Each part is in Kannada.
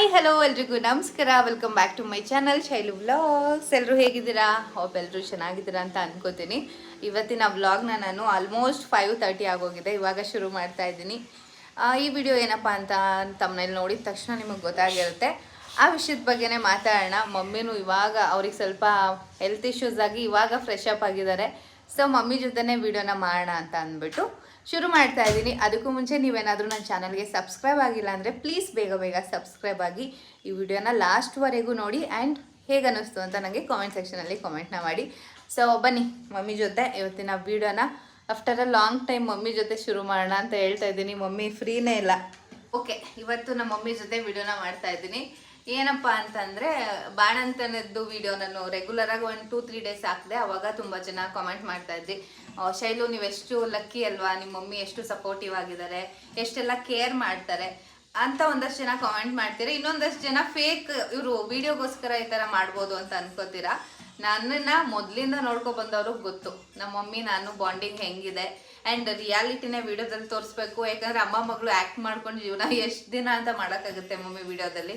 ಹಾಯ್ ಹಲೋ ಎಲ್ರಿಗೂ. ನಮಸ್ಕಾರ. Welcome back to my channel Shailu vlogs ಎಲ್ಲರೂ ಹೇಗಿದ್ದೀರಾ? ಹೋಪ್ ಎಲ್ಲರೂ ಚೆನ್ನಾಗಿದ್ದೀರಾ ಅಂತ ಅನ್ಕೋತೀನಿ. ಇವತ್ತಿನ ವ್ಲಾಗ್ನ ನಾನು ಆಲ್ಮೋಸ್ಟ್ ಫೈವ್ ತರ್ಟಿ ಆಗೋಗಿದೆ. ಇವಾಗ ಶುರು ಮಾಡ್ತಾ ಇದ್ದೀನಿ. ಈ ವಿಡಿಯೋ ಏನಪ್ಪ ಅಂತ ತಮ್ಮನೇಲಿ ನೋಡಿದ ತಕ್ಷಣ ನಿಮಗೆ ಗೊತ್ತಾಗಿರುತ್ತೆ. ಆ ವಿಷಯದ ಬಗ್ಗೆನೇ ಮಾತಾಡೋಣ. ಮಮ್ಮಿನೂ ಇವಾಗ ಅವ್ರಿಗೆ ಸ್ವಲ್ಪ ಹೆಲ್ತ್ ಇಶ್ಯೂಸ್ ಆಗಿ ಇವಾಗ ಫ್ರೆಶ್ ಅಪ್ ಆಗಿದ್ದಾರೆ. ಸೊ ಮಮ್ಮಿ ಜೊತೆನೇ ವಿಡಿಯೋನ ಮಾಡೋಣ ಅಂತ ಅಂದ್ಬಿಟ್ಟು ಶುರು ಮಾಡ್ತಾ ಇದ್ದೀನಿ. ಅದಕ್ಕೂ ಮುಂಚೆ ನೀವೇನಾದರೂ ನನ್ನ ಚಾನಲ್ಗೆ ಸಬ್ಸ್ಕ್ರೈಬ್ ಆಗಿಲ್ಲ ಅಂದರೆ ಪ್ಲೀಸ್ ಬೇಗ ಬೇಗ ಸಬ್ಸ್ಕ್ರೈಬ್ ಆಗಿ ಈ ವಿಡಿಯೋನ ಲಾಸ್ಟ್ವರೆಗೂ ನೋಡಿ ಆ್ಯಂಡ್ ಹೇಗೆ ಅನ್ನಿಸ್ತು ಅಂತ ನನಗೆ ಕಾಮೆಂಟ್ ಸೆಕ್ಷನಲ್ಲಿ ಕಾಮೆಂಟ್ನ ಮಾಡಿ. ಸೊ ಬನ್ನಿ, ಮಮ್ಮಿ ಜೊತೆ ಇವತ್ತಿನ ವಿಡಿಯೋನ after a long time mummy ಜೊತೆ ಶುರು ಮಾಡೋಣ ಅಂತ ಹೇಳ್ತಾ ಇದ್ದೀನಿ. ಮಮ್ಮಿ ಫ್ರೀನೇ ಇಲ್ಲ. ಓಕೆ ಇವತ್ತು ನಮ್ಮ ಮಮ್ಮಿ ಜೊತೆ ವಿಡಿಯೋನ ಮಾಡ್ತಾ ಇದ್ದೀನಿ. ಏನಪ್ಪ ಅಂತಂದ್ರೆ, ಬಾಣಂತನದ್ದು ವಿಡಿಯೋ ನಾನು ರೆಗ್ಯುಲರ್ ಆಗಿ ಒಂದು ಟೂ ತ್ರೀ ಡೇಸ್ ಹಾಕಿದೆ, ಅವಾಗ ತುಂಬಾ ಜನ ಕಾಮೆಂಟ್ ಮಾಡ್ತಾ ಇದ್ರಿ ಶೈಲು ನೀವೆಷ್ಟು ಲಕ್ಕಿ ಅಲ್ವಾ? ನಿಮ್ಮ ಮಮ್ಮಿ ಎಷ್ಟು ಸಪೋರ್ಟಿವ್ ಆಗಿದ್ದಾರೆ ಎಷ್ಟೆಲ್ಲ ಕೇರ್ ಮಾಡ್ತಾರೆ? ಅಂತ ಒಂದಷ್ಟು ಜನ ಕಾಮೆಂಟ್ ಮಾಡ್ತೀರಿ? ಇನ್ನೊಂದಷ್ಟು ಜನ ಫೇಕ್ ಇವರು ವಿಡಿಯೋಗೋಸ್ಕರ ಈ ತರ ಮಾಡ್ಬೋದು ಅಂತ ಅನ್ಕೋತೀರಾ? ನನ್ನನ್ನ ಮೊದಲಿಂದ ನೋಡ್ಕೊ ಬಂದವ್ರಿಗೆ ಗೊತ್ತು. ನಮ್ಮ ಮಮ್ಮಿ, ನಾನು ಬಾಂಡಿಂಗ್ ಹೆಂಗಿದೆ? ಅಂಡ್ ರಿಯಾಲಿಟಿನೇ ವಿಡಿಯೋದಲ್ಲಿ ತೋರಿಸ್ಬೇಕು. ಯಾಕಂದ್ರೆ ಅಮ್ಮ ಮಗಳು ಆ್ಯಕ್ಟ್ ಮಾಡ್ಕೊಂಡು ಜೀವನ ಎಷ್ಟು ದಿನ ಅಂತ ಮಾಡೋಕ್ಕಾಗುತ್ತೆ ಮಮ್ಮಿ ವಿಡಿಯೋದಲ್ಲಿ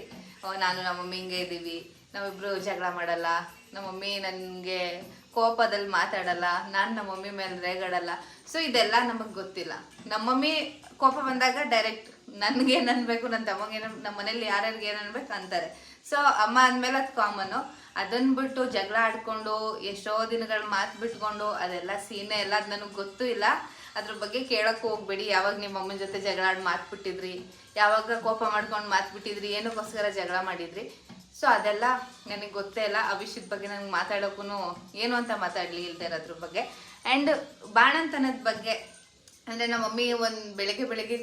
ನಾನು ನಮ್ಮ ಮಮ್ಮಿ ಹಿಂಗೆ ಇದ್ದೀವಿ. ನಾವಿಬ್ರು ಜಗಳ ಮಾಡಲ್ಲ. ನಮ್ಮ ಮಮ್ಮಿ ನನಗೆ ಕೋಪದಲ್ಲಿ ಮಾತಾಡಲ್ಲ. ನಾನು ನಮ್ಮ ಮಮ್ಮಿ ಮೇಲೆ ರೇಗಾಡಲ್ಲ. ಸೊ ಇದೆಲ್ಲ ನಮಗೆ ಗೊತ್ತಿಲ್ಲ. ನಮ್ಮ ಮಮ್ಮಿ ಕೋಪ ಬಂದಾಗ ಡೈರೆಕ್ಟ್ ನನಗೆ ಏನು ಅನ್ಬೇಕು ನನ್ನ ತಮಗೆ ನಮ್ಮ ಮನೇಲಿ ಯಾರ್ಯಾರಿಗೆ ಏನು ಅನ್ಬೇಕು ಅಂತಾರೆ. ಸೊ ಅಮ್ಮ ಅಂದಮೇಲೆ ಅದು ಕಾಮನು ಅದನ್ನ ಬಿಟ್ಟು ಜಗಳ ಆಡ್ಕೊಂಡು, ಎಷ್ಟೋ ದಿನಗಳು ಮಾತು ಬಿಟ್ಕೊಂಡು, ಅದೆಲ್ಲ ಸೀನೆ ಎಲ್ಲ ಅದು ನನಗೆ ಗೊತ್ತೂ ಇಲ್ಲ. ಅದ್ರ ಬಗ್ಗೆ ಕೇಳಕ್ಕೆ ಹೋಗ್ಬೇಡಿ. ಯಾವಾಗ ನಿಮ್ಮ ಅಮ್ಮನ ಜೊತೆ ಜಗಳ ಆಡಿ ಮಾತು ಬಿಟ್ಟಿದ್ರಿ ಯಾವಾಗ ಕೋಪ ಮಾಡ್ಕೊಂಡು ಮಾತು ಬಿಟ್ಟಿದ್ರಿ ಏನಕ್ಕೋಸ್ಕರ ಜಗಳ ಮಾಡಿದ್ರಿ. ಸೊ ಅದೆಲ್ಲ ನನಗೆ ಗೊತ್ತೇ ಇಲ್ಲ. ವಿಷಯದ ಬಗ್ಗೆ ನನಗೆ ಮಾತಾಡೋಕ್ಕೂ ಏನು ಅಂತ ಮಾತಾಡಲಿ ಇಲ್ದೇ ಇರೋದ್ರ ಬಗ್ಗೆ. ಆ್ಯಂಡ್ ಬಾಣಂತನದ ಬಗ್ಗೆ, ಅಂದರೆ ನಮ್ಮ ಮಮ್ಮಿ ಒಂದು ಬೆಳಗ್ಗೆ ಬೆಳಗ್ಗೆ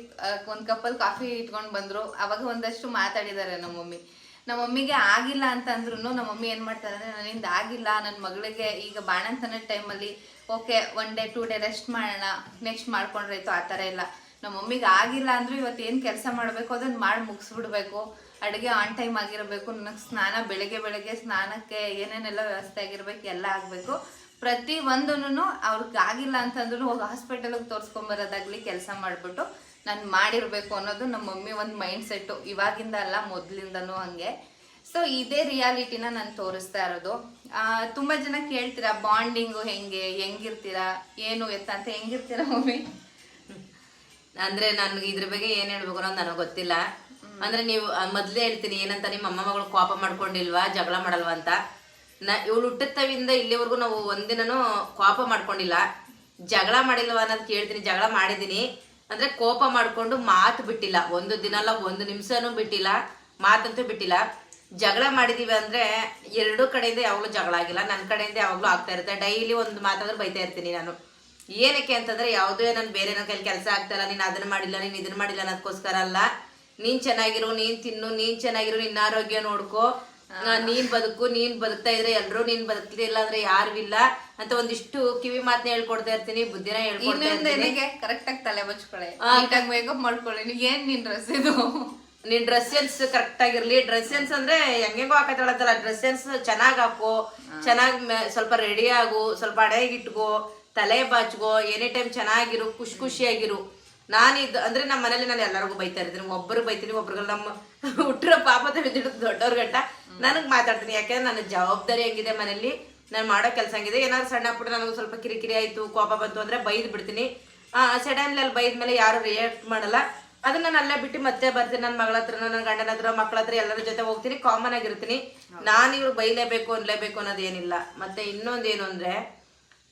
ಒಂದು ಕಪ್ಪಲ್ಲಿ ಕಾಫಿ ಇಟ್ಕೊಂಡು ಬಂದರು. ಅವಾಗ ಒಂದಷ್ಟು ಮಾತಾಡಿದ್ದಾರೆ ನಮ್ಮ ಮಮ್ಮಿ. ನಮ್ಮ ಮಮ್ಮಿಗೆ ಆಗಿಲ್ಲ ಅಂತ ಅಂದ್ರೂ ನಮ್ಮ ಮಮ್ಮಿ ಏನು ಮಾಡ್ತಾರೆ ಅಂದರೆ, ನನ್ನಿಂದ ಆಗಿಲ್ಲ ನನ್ನ ಮಗಳಿಗೆ ಈಗ ಬಾಣಂತನದ ಟೈಮಲ್ಲಿ okay one day two day rest ಮಾಡೋಣ ನೆಕ್ಸ್ಟ್ ಮಾಡ್ಕೊಂಡ್ರಾಯ್ತು ಆ ಥರ ಇಲ್ಲ. ನಮ್ಮ ಮಮ್ಮಿಗೆ ಆಗಿಲ್ಲ ಅಂದ್ರೂ ಇವತ್ತು ಏನು ಕೆಲಸ ಮಾಡಬೇಕು ಅದನ್ನು ಮಾಡಿ ಮುಗಿಸ್ಬಿಡ್ಬೇಕು. ಅಡುಗೆ ಆನ್ ಟೈಮ್ ಆಗಿರಬೇಕು, ನನಗೆ ಸ್ನಾನ ಬೆಳಗ್ಗೆ ಬೆಳಗ್ಗೆ ಸ್ನಾನಕ್ಕೆ ಏನೇನೆಲ್ಲ ವ್ಯವಸ್ಥೆ ಆಗಿರಬೇಕು, ಎಲ್ಲ ಆಗಬೇಕು. ಪ್ರತಿ ಒಂದೂ ಅವ್ರಿಗೆ ಆಗಿಲ್ಲ ಅಂತಂದ್ರೂ ಹೋಗಿ ಹಾಸ್ಪಿಟಲ್ಗೆ ತೋರಿಸ್ಕೊಂಬರೋದಾಗ್ಲಿ ಕೆಲಸ ಮಾಡಿಬಿಟ್ಟು ನಾನು ಮಾಡಿರಬೇಕು ಅನ್ನೋದು ನಮ್ಮ ಮಮ್ಮಿ ಒಂದು ಮೈಂಡ್ ಸೆಟ್ಟು ಇವಾಗಿಂದ ಅಲ್ಲ ಮೊದಲಿಂದನೂ ಹಂಗೆ. ಸೊ ಇದೇ ರಿಯಾಲಿಟಿನ ನಾನು ತೋರಿಸ್ತಾ ಇರೋದು. ಆ, ತುಂಬ ಜನ ಕೇಳ್ತೀರಾ ಬಾಂಡಿಂಗು ಹೆಂಗೆ ಹೆಂಗಿರ್ತೀರಾ ಏನು ಎತ್ತ ಅಂತ ಹೆಂಗಿರ್ತೀರಾ ಮಮ್ಮಿ? ಅಂದ್ರೆ ನನ್ಗೆ ಇದ್ರ ಬಗ್ಗೆ ಏನು ಹೇಳ್ಬೇಕು ಅನ್ನೋದು ನನಗೆ ಗೊತ್ತಿಲ್ಲ. ಅಂದ್ರೆ ನೀವು ಮೊದಲೇ ಮೊದ್ಲೇ ಹೇಳ್ತೀನಿ ಏನಂತ ನಿಮ್ಮ ಅಮ್ಮ ಮಗಳು ಕೋಪ ಮಾಡ್ಕೊಂಡಿಲ್ವಾ ಜಗಳ ಮಾಡಲ್ವಾ ಅಂತ? ನ ಇವಳು ಹುಟ್ಟುತ್ತವಿಂದ ಇಲ್ಲಿವರೆಗೂ ನಾವು ಒಂದಿನೂ ಕೋಪ ಮಾಡ್ಕೊಂಡಿಲ್ಲ. ಜಗಳ ಮಾಡಿಲ್ವ ಅನ್ನೋದು ಕೇಳ್ತೀನಿ, ಜಗಳ ಮಾಡಿದ್ದೀನಿ. ಅಂದರೆ ಕೋಪ ಮಾಡಿಕೊಂಡು ಮಾತು ಬಿಟ್ಟಿಲ್ಲ. ಒಂದು ದಿನ ಅಲ್ಲ, ಒಂದು ನಿಮಿಷನೂ ಬಿಟ್ಟಿಲ್ಲ, ಮಾತಂತೂ ಬಿಟ್ಟಿಲ್ಲ. ಜಗಳ ಮಾಡಿದೀವಿ ಅಂದರೆ ಎರಡೂ ಕಡೆಯಿಂದ ಯಾವಾಗಲೂ ಜಗಳ ಆಗಿಲ್ಲ. ನನ್ನ ಕಡೆಯಿಂದ ಯಾವಾಗಲೂ ಆಗ್ತಾ ಇರುತ್ತೆ. ಡೈಲಿ ಒಂದು ಮಾತಾದ್ರೆ ಬೈತಾ ಇರ್ತೀನಿ ನಾನು. ಏನಕ್ಕೆ ಅಂತಂದರೆ ಯಾವುದೇ ನಾನು ಬೇರೆ ನನ್ನ ಕೈಲಿ ಕೆಲಸ ಆಗ್ತಾಯಿಲ್ಲ ನೀನು ಅದನ್ನು ಮಾಡಿಲ್ಲ, ನೀನು ಇದನ್ನು ಮಾಡಿಲ್ಲ ಅನ್ನೋದಕ್ಕೋಸ್ಕರ ಅಲ್ಲ. ನೀನು ಚೆನ್ನಾಗಿರು, ನೀನು ತಿನ್ನು, ನೀನು ಚೆನ್ನಾಗಿರು, ನಿನ್ನ ಆರೋಗ್ಯ ನೋಡ್ಕೋ. ನೀನ್ ಬದುಕು ನೀನ್ ಬದುಕ್ತಾ ಇದ್ರೆ ಎಲ್ರು ನೀನ್ ಬದುಕ್ತಿಲ್ಲ ಅಂದ್ರೆ ಯಾರು ಇಲ್ಲ ಅಂತ ಒಂದಿಷ್ಟು ಕಿವಿ ಮಾತನ್ನ ಹೇಳ್ಕೊಡ್ತಾ ಇರ್ತೀನಿ ಬುದ್ಧಿನ ಹೇಳ್ಕೊಡ್ತೀನಿ ಕರೆಕ್ಟ್ ಕರೆಕ್ಟಾಗಿ ತಲೆ ಬಚ್ಕೊಳ್ಳಿ. ನೀಟಾಗಿ ಮೇಕಪ್ ಮಾಡ್ಕೊಳ್ಳಿ. ನೀ ಏನ್ ನಿನ್ ಡ್ರೆಸ್ ಇದು? ನಿನ್ ಡ್ರೆಸ್ ಸೆನ್ಸ್ ಕರೆಕ್ಟ್ ಆಗಿರ್ಲಿ. ಡ್ರೆಸ್ ಸೆನ್ಸ್ ಅಂದ್ರೆ ಹೆಂಗೆಂಗೋ ಹಾಕತ್ತಳತ್ತಲ್ಲ. ಡ್ರೆಸ್ ಸೆನ್ಸ್ ಚೆನ್ನಾಗ್ ಹಾಕು ಚೆನ್ನಾಗ್ ಸ್ವಲ್ಪ ರೆಡಿ ಆಗು ಸ್ವಲ್ಪ ಅಡೆಗಿಟ್ಕೋ ತಲೆ ಬಾಚ್ಕೋ ಎನಿ ಟೈಮ್ ಚೆನ್ನಾಗಿರು ಖುಷಿ ಖುಷಿಯಾಗಿರು. ನಾನು ಇದು ಅಂದ್ರೆ ನಮ್ಮ ಮನೇಲಿ ನಾನು ಎಲ್ಲರಿಗೂ ಬೈತಾ ಇರ್ತೀನಿ. ಒಬ್ಬರು ಬೈತೀನಿ ಒಬ್ರಿಗೆ ನಮ್ಮ ಹುಟ್ಟಿರೋ ಪಾಪದ ಬಿದ್ದಿಟ್ಟು ದೊಡ್ಡವ್ರ ಗಂಟ. ನನಗೆ ಮಾತಾಡ್ತೀನಿ ಯಾಕೆಂದ್ರೆ ನನ್ನ ಜವಾಬ್ದಾರಿ ಹೆಂಗಿದೆ ಮನೇಲಿ ನಾನು ಮಾಡೋ ಕೆಲಸ ಹಂಗಿದೆ. ಏನಾದ್ರು ಸಣ್ಣ ಪುಟ್ಟ ನನಗೆ ಸ್ವಲ್ಪ ಕಿರಿಕಿರಿ ಆಯಿತು ಕೋಪ ಬಂತು ಅಂದ್ರೆ ಬೈದು ಬಿಡ್ತೀನಿ. ಸಡನ್ಲಿ ಅಲ್ಲಿ ಬೈದ ಮೇಲೆ ಯಾರು ರಿಯಾಕ್ಟ್ ಮಾಡಲ್ಲ. ಅದನ್ನ ನಾನು ಅಲ್ಲೇ ಬಿಟ್ಟು ಮತ್ತೆ ಬರ್ತೀನಿ. ನನ್ನ ಮಗಳ ಹತ್ರ ನನ್ನ ಗಂಡನ ಹತ್ರ ಮಕ್ಕಳ ಹತ್ರ ಎಲ್ಲರ ಜೊತೆ ಹೋಗ್ತೀನಿ. ಕಾಮನ್ ಆಗಿರ್ತೀನಿ. ನಾನು ಇವ್ರು ಬೈಲೇಬೇಕು ಅನ್ಲೇಬೇಕು ಅನ್ನೋದೇನಿಲ್ಲ. ಮತ್ತೆ ಇನ್ನೊಂದೇನು ಅಂದ್ರೆ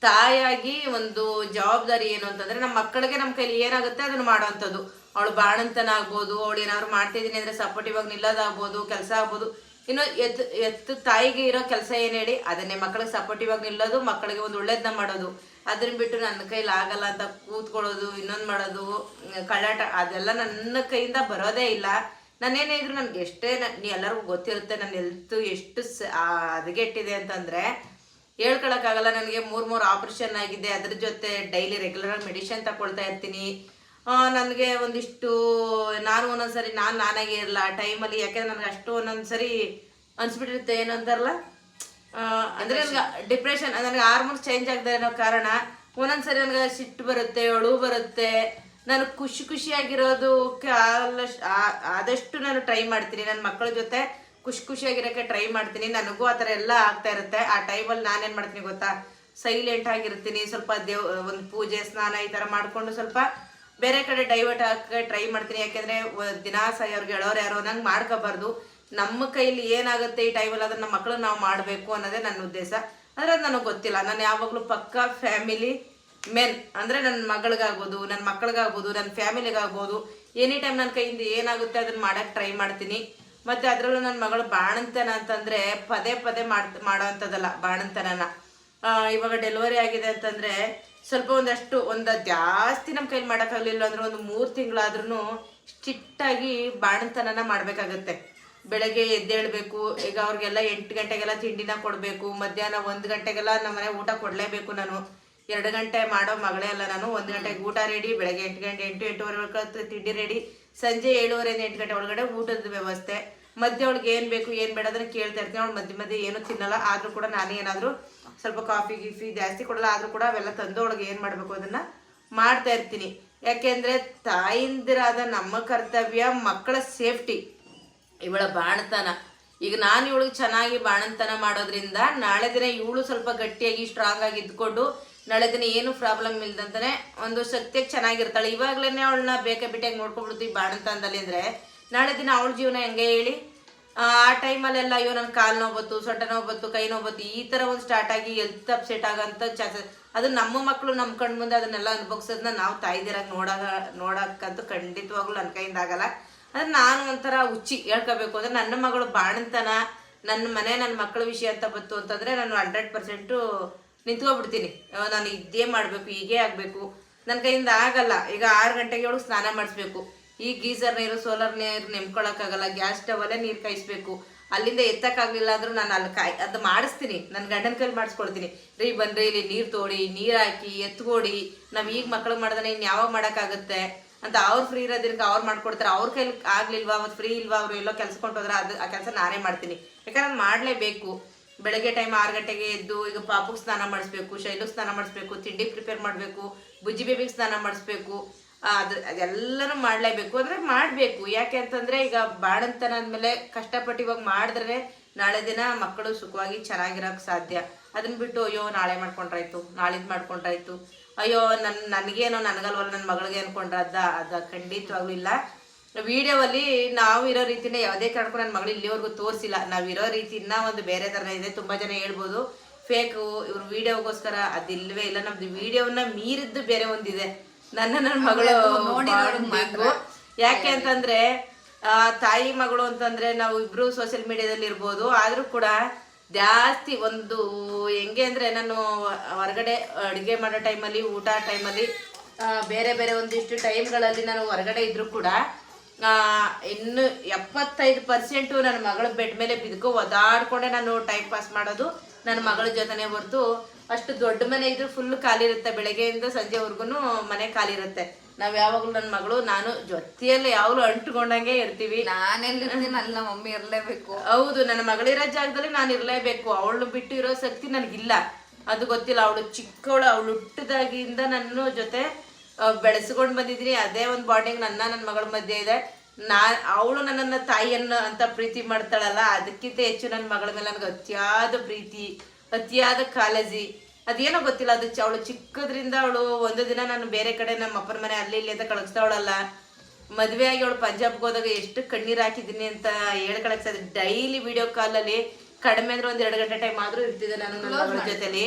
ತಾಯಾಗಿ ಒಂದು ಜವಾಬ್ದಾರಿ ಏನು ಅಂತಂದ್ರೆ ನಮ್ಮ ಮಕ್ಕಳಿಗೆ ನಮ್ಮ ಕೈಲಿ ಏನಾಗುತ್ತೆ ಅದನ್ನ ಮಾಡೋವಂಥದ್ದು. ಅವಳು ಬಾಣಂತನ ಆಗ್ಬೋದು ಅವಳು ಏನಾದ್ರು ಮಾಡ್ತಿದ್ದೀನಿ ಅಂದ್ರೆ ಸಪೋರ್ಟಿವ್ ಆಗಿ ನಿಲ್ಲೋದಾಗ್ಬೋದು ಕೆಲಸ ಆಗ್ಬೋದು. ಇನ್ನು ಎತ್ತು ಎತ್ತು ತಾಯಿಗೆ ಇರೋ ಕೆಲಸ ಏನು ಹೇಳಿ, ಅದನ್ನೇ ಮಕ್ಕಳಿಗೆ ಸಪೋರ್ಟಿವ್ ಆಗಿ ನಿಲ್ಲೋದು ಮಕ್ಕಳಿಗೆ ಒಂದು ಒಳ್ಳೇದನ್ನ ಮಾಡೋದು. ಅದನ್ನ ಬಿಟ್ಟು ನನ್ನ ಕೈಲಿ ಆಗಲ್ಲ ಅಂತ ಕೂತ್ಕೊಳ್ಳೋದು, ಇನ್ನೊಂದು ಮಾಡೋದು, ಕಳ್ಳಾಟ, ಅದೆಲ್ಲ ನನ್ನ ಕೈಯಿಂದ ಬರೋದೇ ಇಲ್ಲ. ನಾನೇನೇ ಇದ್ರು ನನ್ಗೆ ಎಷ್ಟೇ ನ- ಎಲ್ಲರಿಗೂ ಗೊತ್ತಿರುತ್ತೆ, ನನ್ನ ಹೆಲ್ತ್ ಎಷ್ಟು ಸ- ಅಂತಂದ್ರೆ ಹದಗೆಟ್ಟಿದೆ ಆಗಲ್ಲ ಹೇಳ್ಕೊಳಕ್ಕಾಗಲ್ಲ, ನನಗೆ ಮೂರು ಮೂರು ಆಪ್ರೇಷನ್ ಆಗಿದೆ, ಅದ್ರ ಜೊತೆ ಡೈಲಿ ರೆಗ್ಯುಲರ್ ಮೆಡಿಸಿನ್ ತಗೊಳ್ತಾ ಇರ್ತೀನಿ. ನನಗೆ ಒಂದಿಷ್ಟು ನಾನು ಒಂದೊಂದ್ಸರಿ ನಾನು ನಾನಾಗೆ ಇರಲ್ಲ ಟೈಮಲ್ಲಿ ಯಾಕೆಂದ್ರೆ ನನಗೆ ಅಷ್ಟು ಒಂದೊಂದ್ಸರಿ ಅನ್ಸ್ಬಿಟ್ಟಿರುತ್ತೆ ಏನು ಅಂತಾರಲ್ಲ? ಆ, ಅಂದ್ರೆ ನನಗೆ ಡಿಪ್ರೆಷನ್ ನನಗೆ ಹಾರ್ಮೋನ್ಸ್ ಚೇಂಜ್ ಆಗದೆ ಇರೋ ಕಾರಣ ಒಂದೊಂದ್ಸರಿ ನನಗೆ ಸಿಟ್ಟು ಬರುತ್ತೆ ಒಳು ಬರುತ್ತೆ. ನಾನು ಖುಷಿ ಖುಷಿಯಾಗಿರೋದು ಆದಷ್ಟು ನಾನು ಟ್ರೈ ಮಾಡ್ತೀನಿ. ನನ್ನ ಮಕ್ಕಳ ಜೊತೆ ಖುಷಿ ಖುಷಿಯಾಗಿರೋಕ್ಕೆ ಟ್ರೈ ಮಾಡ್ತೀನಿ. ನನಗೂ ಆ ಥರ ಎಲ್ಲ ಆಗ್ತಾ ಇರುತ್ತೆ. ಆ ಟೈಮಲ್ಲಿ ನಾನೇನು ಮಾಡ್ತೀನಿ ಗೊತ್ತಾ? ಸೈಲೆಂಟ್ ಆಗಿರ್ತೀನಿ. ಸ್ವಲ್ಪ ದೇವ್ ಒಂದು ಪೂಜೆ ಸ್ನಾನ ಈ ಥರ ಮಾಡಿಕೊಂಡು ಸ್ವಲ್ಪ ಬೇರೆ ಕಡೆ ಡೈವರ್ಟ್ ಹಾಕಕ್ಕೆ ಟ್ರೈ ಮಾಡ್ತೀನಿ. ಯಾಕೆಂದರೆ ದಿನ ಸಹ ಅವ್ರಿಗೆ ಹೇಳೋರು ಯಾರೋ, ನಂಗೆ ಮಾಡ್ಕೋಬಾರ್ದು. ನಮ್ಮ ಕೈಲಿ ಏನಾಗುತ್ತೆ ಈ ಟೈಮಲ್ಲಿ ಅದನ್ನ ನಮ್ಮ ಮಕ್ಕಳು ನಾವು ಮಾಡಬೇಕು ಅನ್ನೋದೇ ನನ್ನ ಉದ್ದೇಶ. ಆದರೆ ಅದು ನನಗೆ ಗೊತ್ತಿಲ್ಲ. ನಾನು ಯಾವಾಗಲೂ ಪಕ್ಕ ಫ್ಯಾಮಿಲಿ ಮೆನ್ ಅಂದರೆ ನನ್ನ ಮಗಳಿಗಾಗ್ಬೋದು ನನ್ನ ಮಕ್ಕಳಿಗಾಗ್ಬೋದು ನನ್ನ ಫ್ಯಾಮಿಲಿಗಾಗ್ಬೋದು. ಎನಿ ಟೈಮ್ ನನ್ನ ಕೈಯಿಂದ ಏನಾಗುತ್ತೆ ಅದನ್ನು ಮಾಡೋಕ್ಕೆ ಟ್ರೈ ಮಾಡ್ತೀನಿ. ಮತ್ತು ಅದರಲ್ಲೂ ನನ್ನ ಮಗಳು ಬಾಣಂತನ ಅಂತಂದರೆ ಪದೇ ಪದೇ ಮಾಡ್, ಮಾಡೋ ಅಂಥದ್ದಲ್ಲ ಬಾಣಂತನನ. ಇವಾಗ ಡೆಲಿವರಿ ಆಗಿದೆ ಅಂತಂದರೆ ಸ್ವಲ್ಪ ಒಂದಷ್ಟು, ಒಂದು ಜಾಸ್ತಿ ನಮ್ಮ ಕೈಲಿ ಮಾಡೋಕ್ಕಾಗಲಿಲ್ಲ ಅಂದ್ರೆ ಒಂದು ಮೂರು ತಿಂಗಳಾದ್ರೂ ಸ್ಟ್ರಿಕ್ಟಾಗಿ ಬಾಣಂತನನ ಮಾಡಬೇಕಾಗತ್ತೆ. ಬೆಳಗ್ಗೆ ಎದ್ದೇಳಬೇಕು ಈಗ ಅವ್ರಿಗೆಲ್ಲ ಎಂಟು ಗಂಟೆಗೆಲ್ಲ ತಿಂಡಿನ ಕೊಡಬೇಕು, ಮಧ್ಯಾಹ್ನ ಒಂದು ಗಂಟೆಗೆಲ್ಲ ನಮ್ಮನೆ ಊಟ ಕೊಡಲೇಬೇಕು ನಾನು. ಎರಡು ಗಂಟೆ ಮಾಡೋ ಮಗಳೇ ಅಲ್ಲ ನಾನು, ಒಂದು ಗಂಟೆಗೆ ಊಟ ರೆಡಿ, ಬೆಳಗ್ಗೆ ಎಂಟು ಗಂಟೆ, ಎಂಟು, ಎಂಟೂವರೆ ಒಳಗೆ ತಿಂಡಿ ರೆಡಿ, ಸಂಜೆ ಏಳುವರೆಯಿಂದ ಎಂಟು ಗಂಟೆ ಒಳಗಡೆ ಊಟದ ವ್ಯವಸ್ಥೆ. ಮಧ್ಯೆ ಅವಳಿಗೆ ಏನು ಬೇಕು, ಏನು ಬೇಡ ಅದನ್ನು ಕೇಳ್ತಾ ಇರ್ತೀನಿ, ಅವ್ಳು ಮಧ್ಯೆ ಮಧ್ಯೆ ಏನೂ ತಿನ್ನಲ್ಲ, ಆದರೂ ಕೂಡ ನಾನೇ ಏನಾದರೂ ಸ್ವಲ್ಪ ಕಾಫಿ ಗೀಫಿ ಜಾಸ್ತಿ ಕೊಡಲ್ಲ, ಆದರೂ ಕೂಡ ಅವೆಲ್ಲ ತಂದೊಳಗೆ ಏನು ಮಾಡಬೇಕು ಅದನ್ನು ಮಾಡ್ತಾ ಇರ್ತೀನಿ. ಯಾಕೆಂದರೆ ತಾಯಿಂದಿರಾದ ನಮ್ಮ ಕರ್ತವ್ಯ ಮಕ್ಕಳ ಸೇಫ್ಟಿ. ಇವಳ ಬಾಣತನ. ಈಗ ನಾನು ಇವಳಿಗೆ ಚೆನ್ನಾಗಿ ಬಾಣಂತನ ಮಾಡೋದ್ರಿಂದ ನಾಳೆ ದಿನ ಇವಳು ಸ್ವಲ್ಪ ಗಟ್ಟಿಯಾಗಿ ಸ್ಟ್ರಾಂಗ್ ಆಗಿ ಇದ್ಕೊಂಡು ನಾಳೆ ದಿನ ಏನು ಪ್ರಾಬ್ಲಮ್ ಇಲ್ದಂತಾನೆ ಒಂದು ಶಕ್ತಿಯಾಗಿ ಚೆನ್ನಾಗಿರ್ತಾಳೆ. ಇವಾಗ್ಲೇ ಅವಳನ್ನ ಬೇಕಾ ಬಿಟ್ಟಾಗಿ ನೋಡ್ಕೊಂಡ್ಬಿಡ್ತೀವಿ ಬಾಣಂತನದಲ್ಲಿ ಅಂದ್ರೆ. ನಾಳೆ ದಿನ ಅವಳ ಜೀವನ ಹೆಂಗೆ ಹೇಳಿ? ಆ ಟೈಮಲ್ಲೆಲ್ಲ ಅಯ್ಯೋ ನನ್ನ ಕಾಲು ನೋವು ಬತ್ತು ಸೊಂಟ ನೋವು ಬತ್ತು ಕೈ ನೋವು ಬತ್ತು ಈ ಥರ ಒಂದು ಸ್ಟಾರ್ಟ್ ಆಗಿ ಎಲ್ತ್ ಅಪ್ಸೆಟ್ ಆಗೋಂಥ ಚಾನ್ಸಸ್ ಅದು ನಮ್ಮ ಮಕ್ಕಳು ನಮ್ಮ ಕಣ್ ಮುಂದೆ ಅದನ್ನೆಲ್ಲ ಅನುಭವಿಸೋದನ್ನ ನಾವು ತಾಯಿದಿರಾಗಿ ನೋಡಾಗ ನೋಡೋಕ್ಕಂತೂ ಖಂಡಿತವಾಗ್ಲೂ ನನ್ನ ಕೈಯಿಂದ ಆಗಲ್ಲ. ಅಂದ್ರೆ ನಾನು ಒಂಥರ ಹುಚ್ಚಿ ಹೇಳ್ಕೋಬೇಕು. ಅಂದ್ರೆ ನನ್ನ ಮಗಳು ಬಾಣಂತನ ನನ್ನ ಮನೆ ನನ್ನ ಮಕ್ಕಳ ವಿಷಯ ಅಂತ ಬಂತು ಅಂತಂದ್ರೆ ನಾನು ಹಂಡ್ರೆಡ್ ಪರ್ಸೆಂಟು ನಿಂತ್ಕೊಬಿಡ್ತೀನಿ. ನಾನು ಇದೇ ಮಾಡಬೇಕು, ಹೀಗೆ ಆಗಬೇಕು. ನನ್ನ ಕೈಯಿಂದ ಆಗಲ್ಲ. ಈಗ ಆರು ಗಂಟೆಗೆ ಒಳಗೆ ಸ್ನಾನ ಮಾಡಿಸ್ಬೇಕು. ಈ ಗೀಸರ್ ನೀರು, ಸೋಲಾರ್ ನೀರು ನೆಮ್ಕೊಳಕ್ಕಾಗಲ್ಲ ಗ್ಯಾಸ್ ಸ್ಟವಲ್ಲೇ ನೀರು ಕಾಯಿಸ್ಬೇಕು. ಅಲ್ಲಿಂದ ಎತ್ತಕ್ಕಾಗಲಿಲ್ಲ ಆದ್ರೂ ನಾನು ಅಲ್ಲಿ ಕಾಯಿ, ಅದು ಮಾಡಿಸ್ತೀನಿ. ನನ್ನ ಗಂಡನ ಕೈಲಿ ಮಾಡಿಸ್ಕೊಳ್ತೀನಿ. ರೀ, ಬನ್ರಿ, ಇಲ್ಲಿ ನೀರು ತೋಡಿ, ನೀರು ಹಾಕಿ, ಎತ್ಕೊಡಿ. ನಾವು ಈಗ ಮಕ್ಳು ಮಾಡ್ದಾನೆ ಇನ್ನು ಯಾವಾಗ ಮಾಡೋಕ್ಕಾಗುತ್ತೆ? ಅಂತ ಅವ್ರು ಫ್ರೀ ಇರೋದಕ್ಕೆ ಅವ್ರು ಮಾಡ್ಕೊಡ್ತಾರೆ. ಅವ್ರ ಕೈಲಿ ಆಗ್ಲಿಲ್ವಾ ಅವತ್ತು ಫ್ರೀ ಇಲ್ವಾ ಅವ್ರು ಎಲ್ಲೋ ಕೆಲಸ ಹೋದ್ರೆ ಅದು, ಆ ಕೆಲಸ ನಾನೇ ಮಾಡ್ತೀನಿ. ಯಾಕಂದ್ರೆ ನಾನು ಮಾಡಲೇಬೇಕು. ಬೆಳಗ್ಗೆ ಟೈಮ್ ಆರು ಗಂಟೆಗೆ ಎದ್ದು ಈಗ ಪಾಪುಗೆ ಸ್ನಾನ ಮಾಡಿಸ್ಬೇಕು, ಶೈಲಿಗೆ ಸ್ನಾನ ಮಾಡಿಸ್ಬೇಕು, ತಿಂಡಿ ಪ್ರಿಪೇರ್ ಮಾಡಬೇಕು, ಬುಜ್ಜಿ ಬೇಬಿಗೆ ಸ್ನಾನ ಮಾಡಿಸ್ಬೇಕು. ಅದು ಅದೆಲ್ಲನೂ ಮಾಡಲೇಬೇಕು. ಅಂದರೆ ಮಾಡಬೇಕು. ಯಾಕೆ ಅಂತಂದರೆ ಈಗ ಬಾಣಂತನ ಅಂದಮೇಲೆ ಕಷ್ಟಪಟ್ಟು ಇವಾಗ ಮಾಡಿದ್ರೆ ನಾಳೆ ದಿನ ಮಕ್ಕಳು ಸುಖವಾಗಿ ಚೆನ್ನಾಗಿರೋಕೆ ಸಾಧ್ಯ. ಅದನ್ನ ಬಿಟ್ಟು ಅಯ್ಯೋ ನಾಳೆ ಮಾಡ್ಕೊಂಡ್ರಾಯ್ತು, ನಾಳಿದ್ ಮಾಡ್ಕೊಂಡ್ರಾಯ್ತು. ಅಯ್ಯೋ ನನ್ನ ನನಗೇನೋ ನನಗಲ್ವಲ್ಲ ನನ್ನ ಮಗಳಿಗೆ ಅನ್ಕೊಂಡ್ರದ್ದ ಅದ ಖಂಡಿತವಾಗ್ಲೂ ಇಲ್ಲ. ವಿಡಿಯೋವಲ್ಲಿ ನಾವು ಇರೋ ರೀತಿನೇ ಯಾವುದೇ ಕಾರಣಕ್ಕೂ ನನ್ನ ಮಗಳು ಇಲ್ಲಿವರೆಗೂ ತೋರಿಸಿಲ್ಲ. ನಾವು ಇರೋ ರೀತಿ ಇನ್ನೂ ಒಂದು ಬೇರೆ ಥರ ಇದೆ, ತುಂಬ ಜನ ಹೇಳ್ಬೋದು. ಫೇಕು ಇವ್ರ ವಿಡಿಯೋಗೋಸ್ಕರ ಅದಿಲ್ವೇ ಇಲ್ಲ. ನಮ್ಮದು ವಿಡಿಯೋನ ಮೀರಿದ್ದು ಬೇರೆ ಒಂದಿದೆ. ನನ್ನ ನನ್ನ ಮಗಳು ಮಗಳು ಯಾಕೆ ಅಂತಂದ್ರೆ ತಾಯಿ ಮಗಳು ಅಂತಂದ್ರೆ ನಾವು ಇಬ್ರು ಸೋಷಿಯಲ್ ಮೀಡಿಯಾದಲ್ಲಿ ಇರ್ಬೋದು. ಆದ್ರೂ ಕೂಡ ಜಾಸ್ತಿ ಒಂದು ಹೆಂಗೆ ಅಂದ್ರೆ ನಾನು ಹೊರಗಡೆ ಅಡುಗೆ ಮಾಡೋ ಟೈಮಲ್ಲಿ ಊಟ ಟೈಮಲ್ಲಿ ಬೇರೆ ಬೇರೆ ಒಂದಿಷ್ಟು ಟೈಮ್ಗಳಲ್ಲಿ ನಾನು ಹೊರಗಡೆ ಇದ್ರೂ ಕೂಡ ಇನ್ನು ಎಪ್ಪತ್ತೈದು ಪರ್ಸೆಂಟು ನನ್ನ ಮಗಳ ಬೆಡ್ ಮೇಲೆ ಬಿದ್ಕೊ ಒದಾಡ್ಕೊಂಡೆ ನಾನು ಟೈಮ್ ಪಾಸ್ ಮಾಡೋದು. ನನ್ನ ಮಗಳ ಜೊತೆನೆ ಹೊರತು ಅಷ್ಟು ದೊಡ್ಡ ಮನೆ ಇದ್ರೂ ಫುಲ್ ಖಾಲಿ ಇರುತ್ತೆ. ಬೆಳಗ್ಗೆಯಿಂದ ಸಂಜೆವರೆಗೂ ಮನೆ ಖಾಲಿ ಇರುತ್ತೆ. ನಾವ್ ಯಾವಾಗಲೂ ನನ್ನ ಮಗಳು ನಾನು ಜೊತೆಯಲ್ಲಿ ಯಾವಾಗ್ಲೂ ಅಂಟ್ಕೊಂಡಂಗೆ ಇರ್ತೀವಿ. ಅಲ್ಲಿ ನಮ್ಮ ಮಮ್ಮಿ ಇರಲೇಬೇಕು. ಹೌದು ನನ್ನ ಮಗಳಿರೋ ಜಾಗದಲ್ಲಿ ನಾನು ಇರಲೇಬೇಕು. ಅವಳು ಬಿಟ್ಟು ಇರೋ ಶಕ್ತಿ ನನಗಿಲ್ಲ. ಅದು ಗೊತ್ತಿಲ್ಲ ಅವಳು ಚಿಕ್ಕವಳು ಅವಳು ಹುಟ್ಟಿದಾಗಿಂದ ನನ್ನ ಜೊತೆ ಬೆಳೆಸ್ಕೊಂಡು ಬಂದಿದ್ದೀನಿ. ಅದೇ ಒಂದು ಬಾಂಡಿಂಗ್ ನನ್ನ ನನ್ನ ಮಗಳ ಮಧ್ಯೆ ಇದೆ. ನಾ ಅವಳು ನನ್ನನ್ನು ತಾಯಿಯನ್ನು ಅಂತ ಪ್ರೀತಿ ಮಾಡ್ತಾಳಲ್ಲ ಅದಕ್ಕಿಂತ ಹೆಚ್ಚು ನನ್ನ ಮಗಳ ಮೇಲೆ ನನಗೆ ಅತಿಯಾದ ಪ್ರೀತಿ ಅತಿಯಾದ ಕಾಳಜಿ. ಅದೇನೋ ಗೊತ್ತಿಲ್ಲ ಅದು ಅವಳು ಚಿಕ್ಕದ್ರಿಂದ ಅವಳು ಒಂದು ದಿನ ನಾನು ಬೇರೆ ಕಡೆ ನಮ್ಮ ಅಪ್ಪನ ಮನೆ ಅಲ್ಲಿ ಇಲ್ಲಿ ಅಂತ ಕಳಿಸ್ತಾವಳಲ್ಲ ಮದುವೆ ಆಗಿ ಅವಳು ಪಂಜಾಬ್ಗೆ ಹೋದಾಗ ಎಷ್ಟು ಕಣ್ಣೀರು ಹಾಕಿದ್ದೀನಿ ಅಂತ ಹೇಳಿ ಸಾಧ್ಯ ಡೈಲಿ ವಿಡಿಯೋ ಕಾಲಲ್ಲಿ ಕಡಿಮೆ ಅಂದ್ರೆ ಒಂದು ಎರಡು ಗಂಟೆ ಟೈಮ್ ಆದ್ರೂ ಇರ್ತಿದೆ ನಾನು ನನ್ನ ಮಗಳ ಜೊತೆಲಿ.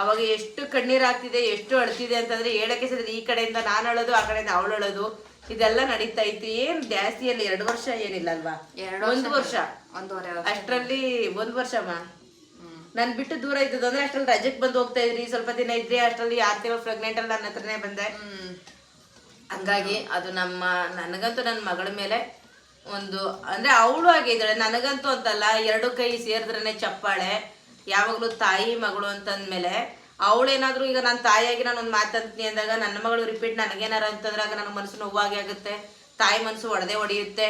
ಅವಾಗ ಎಷ್ಟು ಕಣ್ಣೀರು ಹಾಕ್ತಿದೆ ಎಷ್ಟು ಅಳ್ತಿದೆ ಅಂತಂದ್ರೆ ಹೇಳಕ್ಕೆ ಸರಿ ಈ ಕಡೆಯಿಂದ ನಾನು ಅಳೋದು ಆ ಕಡೆಯಿಂದ ಅವಳು ಅಳೋದು. ಇದೆಲ್ಲ ನಡೀತಾ ಇತ್ತು. ಏನ್ ಜಾಸ್ತಿಯಲ್ಲಿ ಎರಡು ವರ್ಷ ಏನಿಲ್ಲ ಅಲ್ವಾ? ಒಂದ್ ವರ್ಷ. ಒಂದೂವರೆ ಅಷ್ಟರಲ್ಲಿ ಒಂದ್ ವರ್ಷಮ್ಮ ನನ್ ಬಿಟ್ಟು ದೂರ ಇದ್ದದ್ದು ಅಂದ್ರೆ ಅಷ್ಟ್ರಲ್ಲಿ ರಜೆಗೆ ಬಂದು ಹೋಗ್ತಾ ಇದ್ರಿ ಸ್ವಲ್ಪ ದಿನ ಇದ್ರಿ ಅಷ್ಟರಲ್ಲಿ ಆರು ತಿಂಗಳು ಪ್ರೆಗ್ನೆಂಟ್ ಅಲ್ಲಿ ನನ್ನ ಹತ್ರನೇ ಬಂದೆ. ಹಂಗಾಗಿ ಅದು ನಮ್ಮ ನನಗಂತೂ ನನ್ನ ಮಗಳ ಮೇಲೆ ಒಂದು ಅಂದ್ರೆ ಅವಳು ಆಗಿದ್ದಾಳೆ ನನಗಂತೂ ಅಂತಲ್ಲ ಎರಡು ಕೈ ಸೇರಿದ್ರನೆ ಚಪ್ಪಾಳೆ. ಯಾವಾಗಲೂ ತಾಯಿ ಮಗಳು ಅಂತಂದ್ಮೇಲೆ ಅವಳೇನಾದ್ರೂ ಈಗ ನನ್ನ ತಾಯಿಯಾಗಿ ನಾನು ಒಂದು ಮಾತಂತೀನಿ ಅಂದಾಗ ನನ್ನ ಮಗಳು ರಿಪೀಟ್ ನನಗೇನಾರ ಅಂತಂದ್ರೆ ಆಗ ನನ್ನ ಮನಸ್ಸು ನೋವಾಗೆ ಆಗುತ್ತೆ. ತಾಯಿ ಮನಸ್ಸು ಒಡೆದೇ ಹೊಡೆಯುತ್ತೆ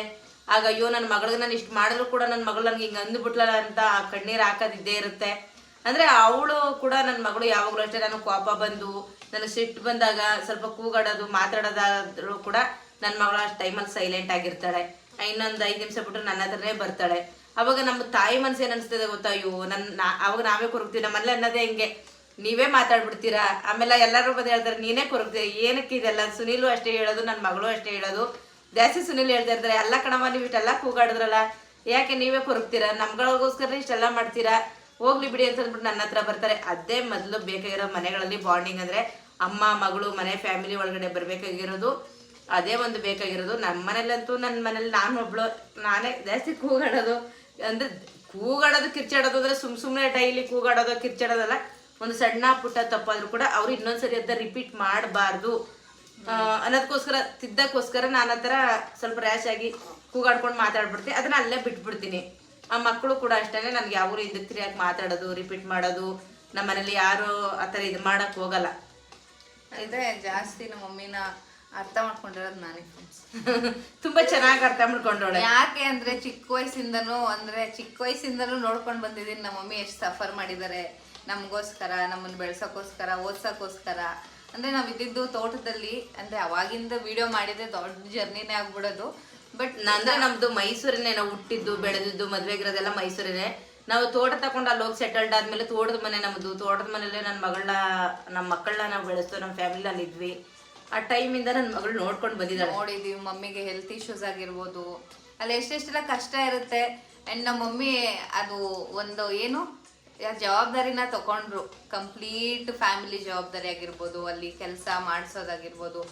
ಆಗ ಅಯ್ಯೋ ನನ್ನ ಮಗಳಿಗೆ ನಾನು ಇಷ್ಟು ಮಾಡಿದ್ರು ಕೂಡ ನನ್ನ ಮಗಳು ನನಗೆ ಹಿಂಗೆ ಅಂದ್ಬಿಟ್ಲಲ್ಲ ಅಂತ ಆ ಕಣ್ಣೀರು ಹಾಕೋದಿದ್ದೇ ಇರುತ್ತೆ. ಅಂದ್ರೆ ಅವಳು ಕೂಡ ನನ್ನ ಮಗಳು ಯಾವಾಗಲೂ ಅಷ್ಟೇ ನನಗೆ ಕೋಪ ಬಂದು ನನಗೆ ಸಿಟ್ಟು ಬಂದಾಗ ಸ್ವಲ್ಪ ಕೂಗಾಡೋದು, ಮಾತಾಡೋದಾದ್ರೂ ಕೂಡ ನನ್ನ ಮಗಳು ಅಷ್ಟು ಟೈಮಲ್ಲಿ ಸೈಲೆಂಟ್ ಆಗಿರ್ತಾಳೆ. ಇನ್ನೊಂದು ಐದು ನಿಮಿಷ ಬಿಟ್ಟು ನನ್ನ ಹತ್ರನೇ ಬರ್ತಾಳೆ. ಅವಾಗ ನಮ್ಮ ತಾಯಿ ಮನಸ್ಸು ಏನು ಅನಿಸ್ತದೆ ಗೊತ್ತಾ ಅಯ್ಯೋ? ನನ್ನ ಅವಾಗ ನಾವೇ ಕೊರಗ್ತೀವಿ ನಮ್ಮಲ್ಲಿ ಅನ್ನೋದೇ ಹಿಂಗೆ. ನೀವೇ ಮಾತಾಡ್ಬಿಡ್ತೀರಾ? ಆಮೇಲೆ ಎಲ್ಲರೂ ಬಂದು ಹೇಳ್ತಾರೆ, ನೀನೇ ಕೊರಗ್ದೆ ಏನಕ್ಕೆ ಇದೆಲ್ಲ? ಸುನೀಲು ಅಷ್ಟೇ ಹೇಳೋದು ನನ್ನ ಮಗಳು ಅಷ್ಟೇ ಹೇಳೋದು. ಜಾಸ್ತಿ ಸುನೀಲ್ ಹೇಳ್ತಾ ಇರ್ತಾರೆ ಎಲ್ಲ ಕಣಮ್ಮ ನೀವು ಇಷ್ಟೆಲ್ಲ ಕೂಗಾಡಿದ್ರಲ್ಲ, ಯಾಕೆ ನೀವೇ ಕೊರಗ್ತೀರಾ ನಮ್ಗಳಿಗೋಸ್ಕರ ಇಷ್ಟೆಲ್ಲ ಮಾಡ್ತೀರಾ? ಹೋಗ್ಲಿ ಬಿಡಿ ಅಂತ ಅಂದ್ಬಿಟ್ಟು ನನ್ನ ಹತ್ರ ಬರ್ತಾರೆ. ಅದೇ ಮೊದಲು ಬೇಕಾಗಿರೋ ಮನೆಗಳಲ್ಲಿ ಬಾಂಡಿಂಗ್ ಅಂದ್ರೆ ಅಮ್ಮ, ಮಗಳು, ಮನೆ ಫ್ಯಾಮಿಲಿ ಒಳಗಡೆ ಬರಬೇಕಾಗಿರೋದು, ಅದೇ ಒಂದು ಬೇಕಾಗಿರೋದು. ನಮ್ಮ ಮನೇಲಂತೂ ನನ್ನ ಮನೇಲಿ ನಾನು ಒಬ್ಳು, ನಾನೇ ಜಾಸ್ತಿ ಕೂಗಾಡೋದು. ಅಂದ್ರೆ ಕೂಗಾಡೋದು, ಕಿರ್ಚಾಡೋದು ಅಂದ್ರೆ ಸುಮ್ ಸುಮ್ಮನೆ ಡೈಲಿ ಕೂಗಾಡೋದು, ಕಿರ್ಚಾಡೋದಲ್ಲ. ಒಂದು ಸಣ್ಣ ಪುಟ್ಟ ತಪ್ಪಾದ್ರೂ ಕೂಡ ಅವ್ರು ಇನ್ನೊಂದ್ಸರಿ ಅದ ರಿಪೀಟ್ ಮಾಡಬಾರ್ದು. ಅನ್ನೋದಕ್ಕೋಸ್ಕರ ತಿದ್ದಕ್ಕೋಸ್ಕರ ನಾನು ಆ ಥರ ಸ್ವಲ್ಪ ರ್ಯಾಶ್ ಆಗಿ ಕೂಗಾಡ್ಕೊಂಡು ಮಾತಾಡ್ಬಿಡ್ತೀನಿ ಅದನ್ನ ಅಲ್ಲೇ ಬಿಟ್ಬಿಡ್ತೀನಿ. ಆ ಮಕ್ಕಳು ಕೂಡ ಅಷ್ಟೇ ನನಗೆ ಯಾವ ಹಿಂದೆ ತಿರಿಯಾಗಿ ಮಾತಾಡೋದು ರಿಪೀಟ್ ಮಾಡೋದು ನಮ್ಮ ಮನೇಲಿ ಯಾರು ಆ ಥರ ಇದು ಮಾಡೋಕ್ಕೆ ಹೋಗಲ್ಲ. ಇದೇ ಜಾಸ್ತಿ ನಮ್ಮ ಮಮ್ಮಿನ ಅರ್ಥ ಮಾಡ್ಕೊಂಡಿರೋದು ನಾನೇ ಫ್ರೆಂಡ್ಸ್ ತುಂಬಾ ಚೆನ್ನಾಗಿ ಅರ್ಥ ಮಾಡ್ಕೊಂಡೋಳೆ ಯಾಕೆ ಅಂದ್ರೆ ಚಿಕ್ಕ ವಯಸ್ಸಿಂದನೂ ಅಂದ್ರೆ ಚಿಕ್ಕ ವಯಸ್ಸಿಂದನೂ ನೋಡ್ಕೊಂಡು ಬಂದಿದ್ದೀನಿ. ನಮ್ಮ ಮಮ್ಮಿ ಎಷ್ಟು ಸಫರ್ ಮಾಡಿದ್ದಾರೆ ನಮಗೋಸ್ಕರ ನಮ್ಮನ್ನು ಬೆಳೆಸೋಕ್ಕೋಸ್ಕರ ಓದ್ಸೋಕ್ಕೋಸ್ಕರ. ಅಂದರೆ ನಾವು ಇದ್ದಿದ್ದು ತೋಟದಲ್ಲಿ ಅಂದರೆ ಅವಾಗಿಂದ ವಿಡಿಯೋ ಮಾಡಿದ್ರೆ ದೊಡ್ಡ ಜರ್ನಿನೇ ಆಗ್ಬಿಡೋದು. ಬಟ್ ನಂದ್ರೆ ನಮ್ದು ಮೈಸೂರಿನೇ ನಾವು ಹುಟ್ಟಿದ್ದು ಬೆಳೆದಿದ್ದು ಮದ್ವೆಗಿರೋದೆಲ್ಲ ಮೈಸೂರಿನೇ. ನಾವು ತೋಟ ತಗೊಂಡು ಅಲ್ಲಿ ಹೋಗಿ ಸೆಟಲ್ಡ್ ಆದ್ಮೇಲೆ ತೋಟದ ಮನೆ ನಮ್ಮದು ತೋಟದ ಮನೇಲೆ ನನ್ನ ಮಗಳನ್ನ ನಮ್ಮ ಮಕ್ಕಳನ್ನ ನಾವು ಬೆಳೆಸ್ತು ನಮ್ಮ ಫ್ಯಾಮಿಲಿ ಅಲ್ಲಿ ಇದ್ವಿ. ಆ ಟೈಮಿಂದ ನನ್ನ ಮಗಳು ನೋಡ್ಕೊಂಡು ಬಂದಿದ್ದಾಳೆ. ನೋಡಿದೀವಿ ಮಮ್ಮಿಗೆ ಹೆಲ್ತ್ ಇಶ್ಯೂಸ್ ಆಗಿರ್ಬೋದು. ಅಲ್ಲಿ ಎಷ್ಟೆಷ್ಟೆಲ್ಲ ಕಷ್ಟ ಇರುತ್ತೆ. ಅಂಡ್ ನಮ್ಮ ಮಮ್ಮಿ ಅದು ಒಂದು ಏನು? ಜವಾಬ್ದಾರಿನ ತಗೊಂಡ್ರು. ಕಂಪ್ಲೀಟ್ ಫ್ಯಾಮಿಲಿ ಜವಾಬ್ದಾರಿ ಆಗಿರ್ಬೋದು, ಅಲ್ಲಿ ಕೆಲಸ ಮಾಡಿಸೋದಾಗಿರ್ಬೋದು.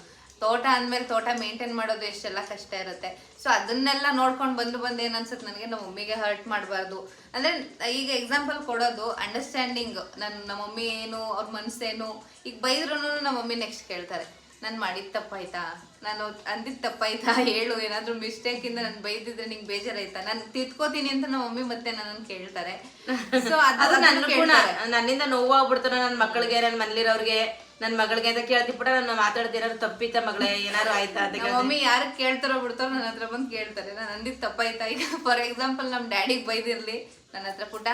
ತೋಟ ಅಂದ್ಮೇಲೆ ತೋಟ ಮೇಂಟೈನ್ ಮಾಡೋದು ಎಷ್ಟೆಲ್ಲ ಕಷ್ಟ ಇರುತ್ತೆ. ಸೊ ಅದನ್ನೆಲ್ಲ ನೋಡ್ಕೊಂಡು ಬಂದು ಬಂದು ಏನನ್ಸುತ್ತೆ ಅನ್ಸುತ್ತೆ ನನಗೆ? ನಮ್ಮ ಮಮ್ಮಿಗೆ ಹರ್ಟ್ ಮಾಡಬಾರ್ದು. ಅಂದರೆ, ಈಗ ಎಕ್ಸಾಂಪಲ್ ಕೊಡೋದು ಅಂಡರ್ಸ್ಟ್ಯಾಂಡಿಂಗ್ ನನ್ನ ನಮ್ಮ ಮಮ್ಮಿ ಏನು, ಅವ್ರ ಮನಸ್ಸೇನು ಈಗ ಬೈದ್ರೂ ನಮ್ಮ ಮಮ್ಮಿ ನೆಕ್ಸ್ಟ್ ಕೇಳ್ತಾರೆ. ನಾನು ಮಾಡಿದ ತಪ್ಪಾಯ್ತಾ? ನಾನು ಅಂದಿದ್ದ ತಪ್ಪಾಯ್ತಾ? ಹೇಳು ಏನಾದ್ರೂ ಮಿಸ್ಟೇಕ್ ಇಂದ ನಾನು ಬೈದಿದ್ರೆ ನಿಂಗೆ ಬೇಜಾರಾಯ್ತಾ? ನಾನು ತಿದ್ಕೋತೀನಿ ಅಂತ ನಮ್ಮ ಮಮ್ಮಿ ಮತ್ತೆ ನನ್ನ ಕೇಳ್ತಾರೆ. ಸೊ ಅದು ನನ್ನ ಗುಣ. ನನ್ನಿಂದ ನೋವಾಗ್ಬಿಡ್ತಾನೆ ನನ್ನ ಮಕ್ಕಳಿಗೆ ನನ್ನ ಮನೇಲಿರೋರಿಗೆ ನನ್ನ ಮಗಳಿಗೆ ಅಂತ ಕೇಳ್ತಿಬಿಟ್ಟ ನಾನು ಮಾತಾಡ್ತಿರೋ ತಪ್ಪಿತ ಮಗಳೇ ಏನಾರು ಆಯ್ತಾ ಅಂತ ಮಮ್ಮಿ ಯಾರು ಕೇಳ್ತಾರೋ ಬಿಡ್ತಾರೋ ನನ್ನ ಹತ್ರ ಬಂದು ಕೇಳ್ತಾರೆ. ನಾನು ಅಂದಿದ್ದು ತಪ್ಪಾಯ್ತಾ? ಈಗ ಫಾರ್ ಎಕ್ಸಾಂಪಲ್ ನಮ್ಮ ಡ್ಯಾಡಿಗೆ ಬೈದಿರ್ಲಿ. ನನ್ನ ಹತ್ರ ಪುಟ.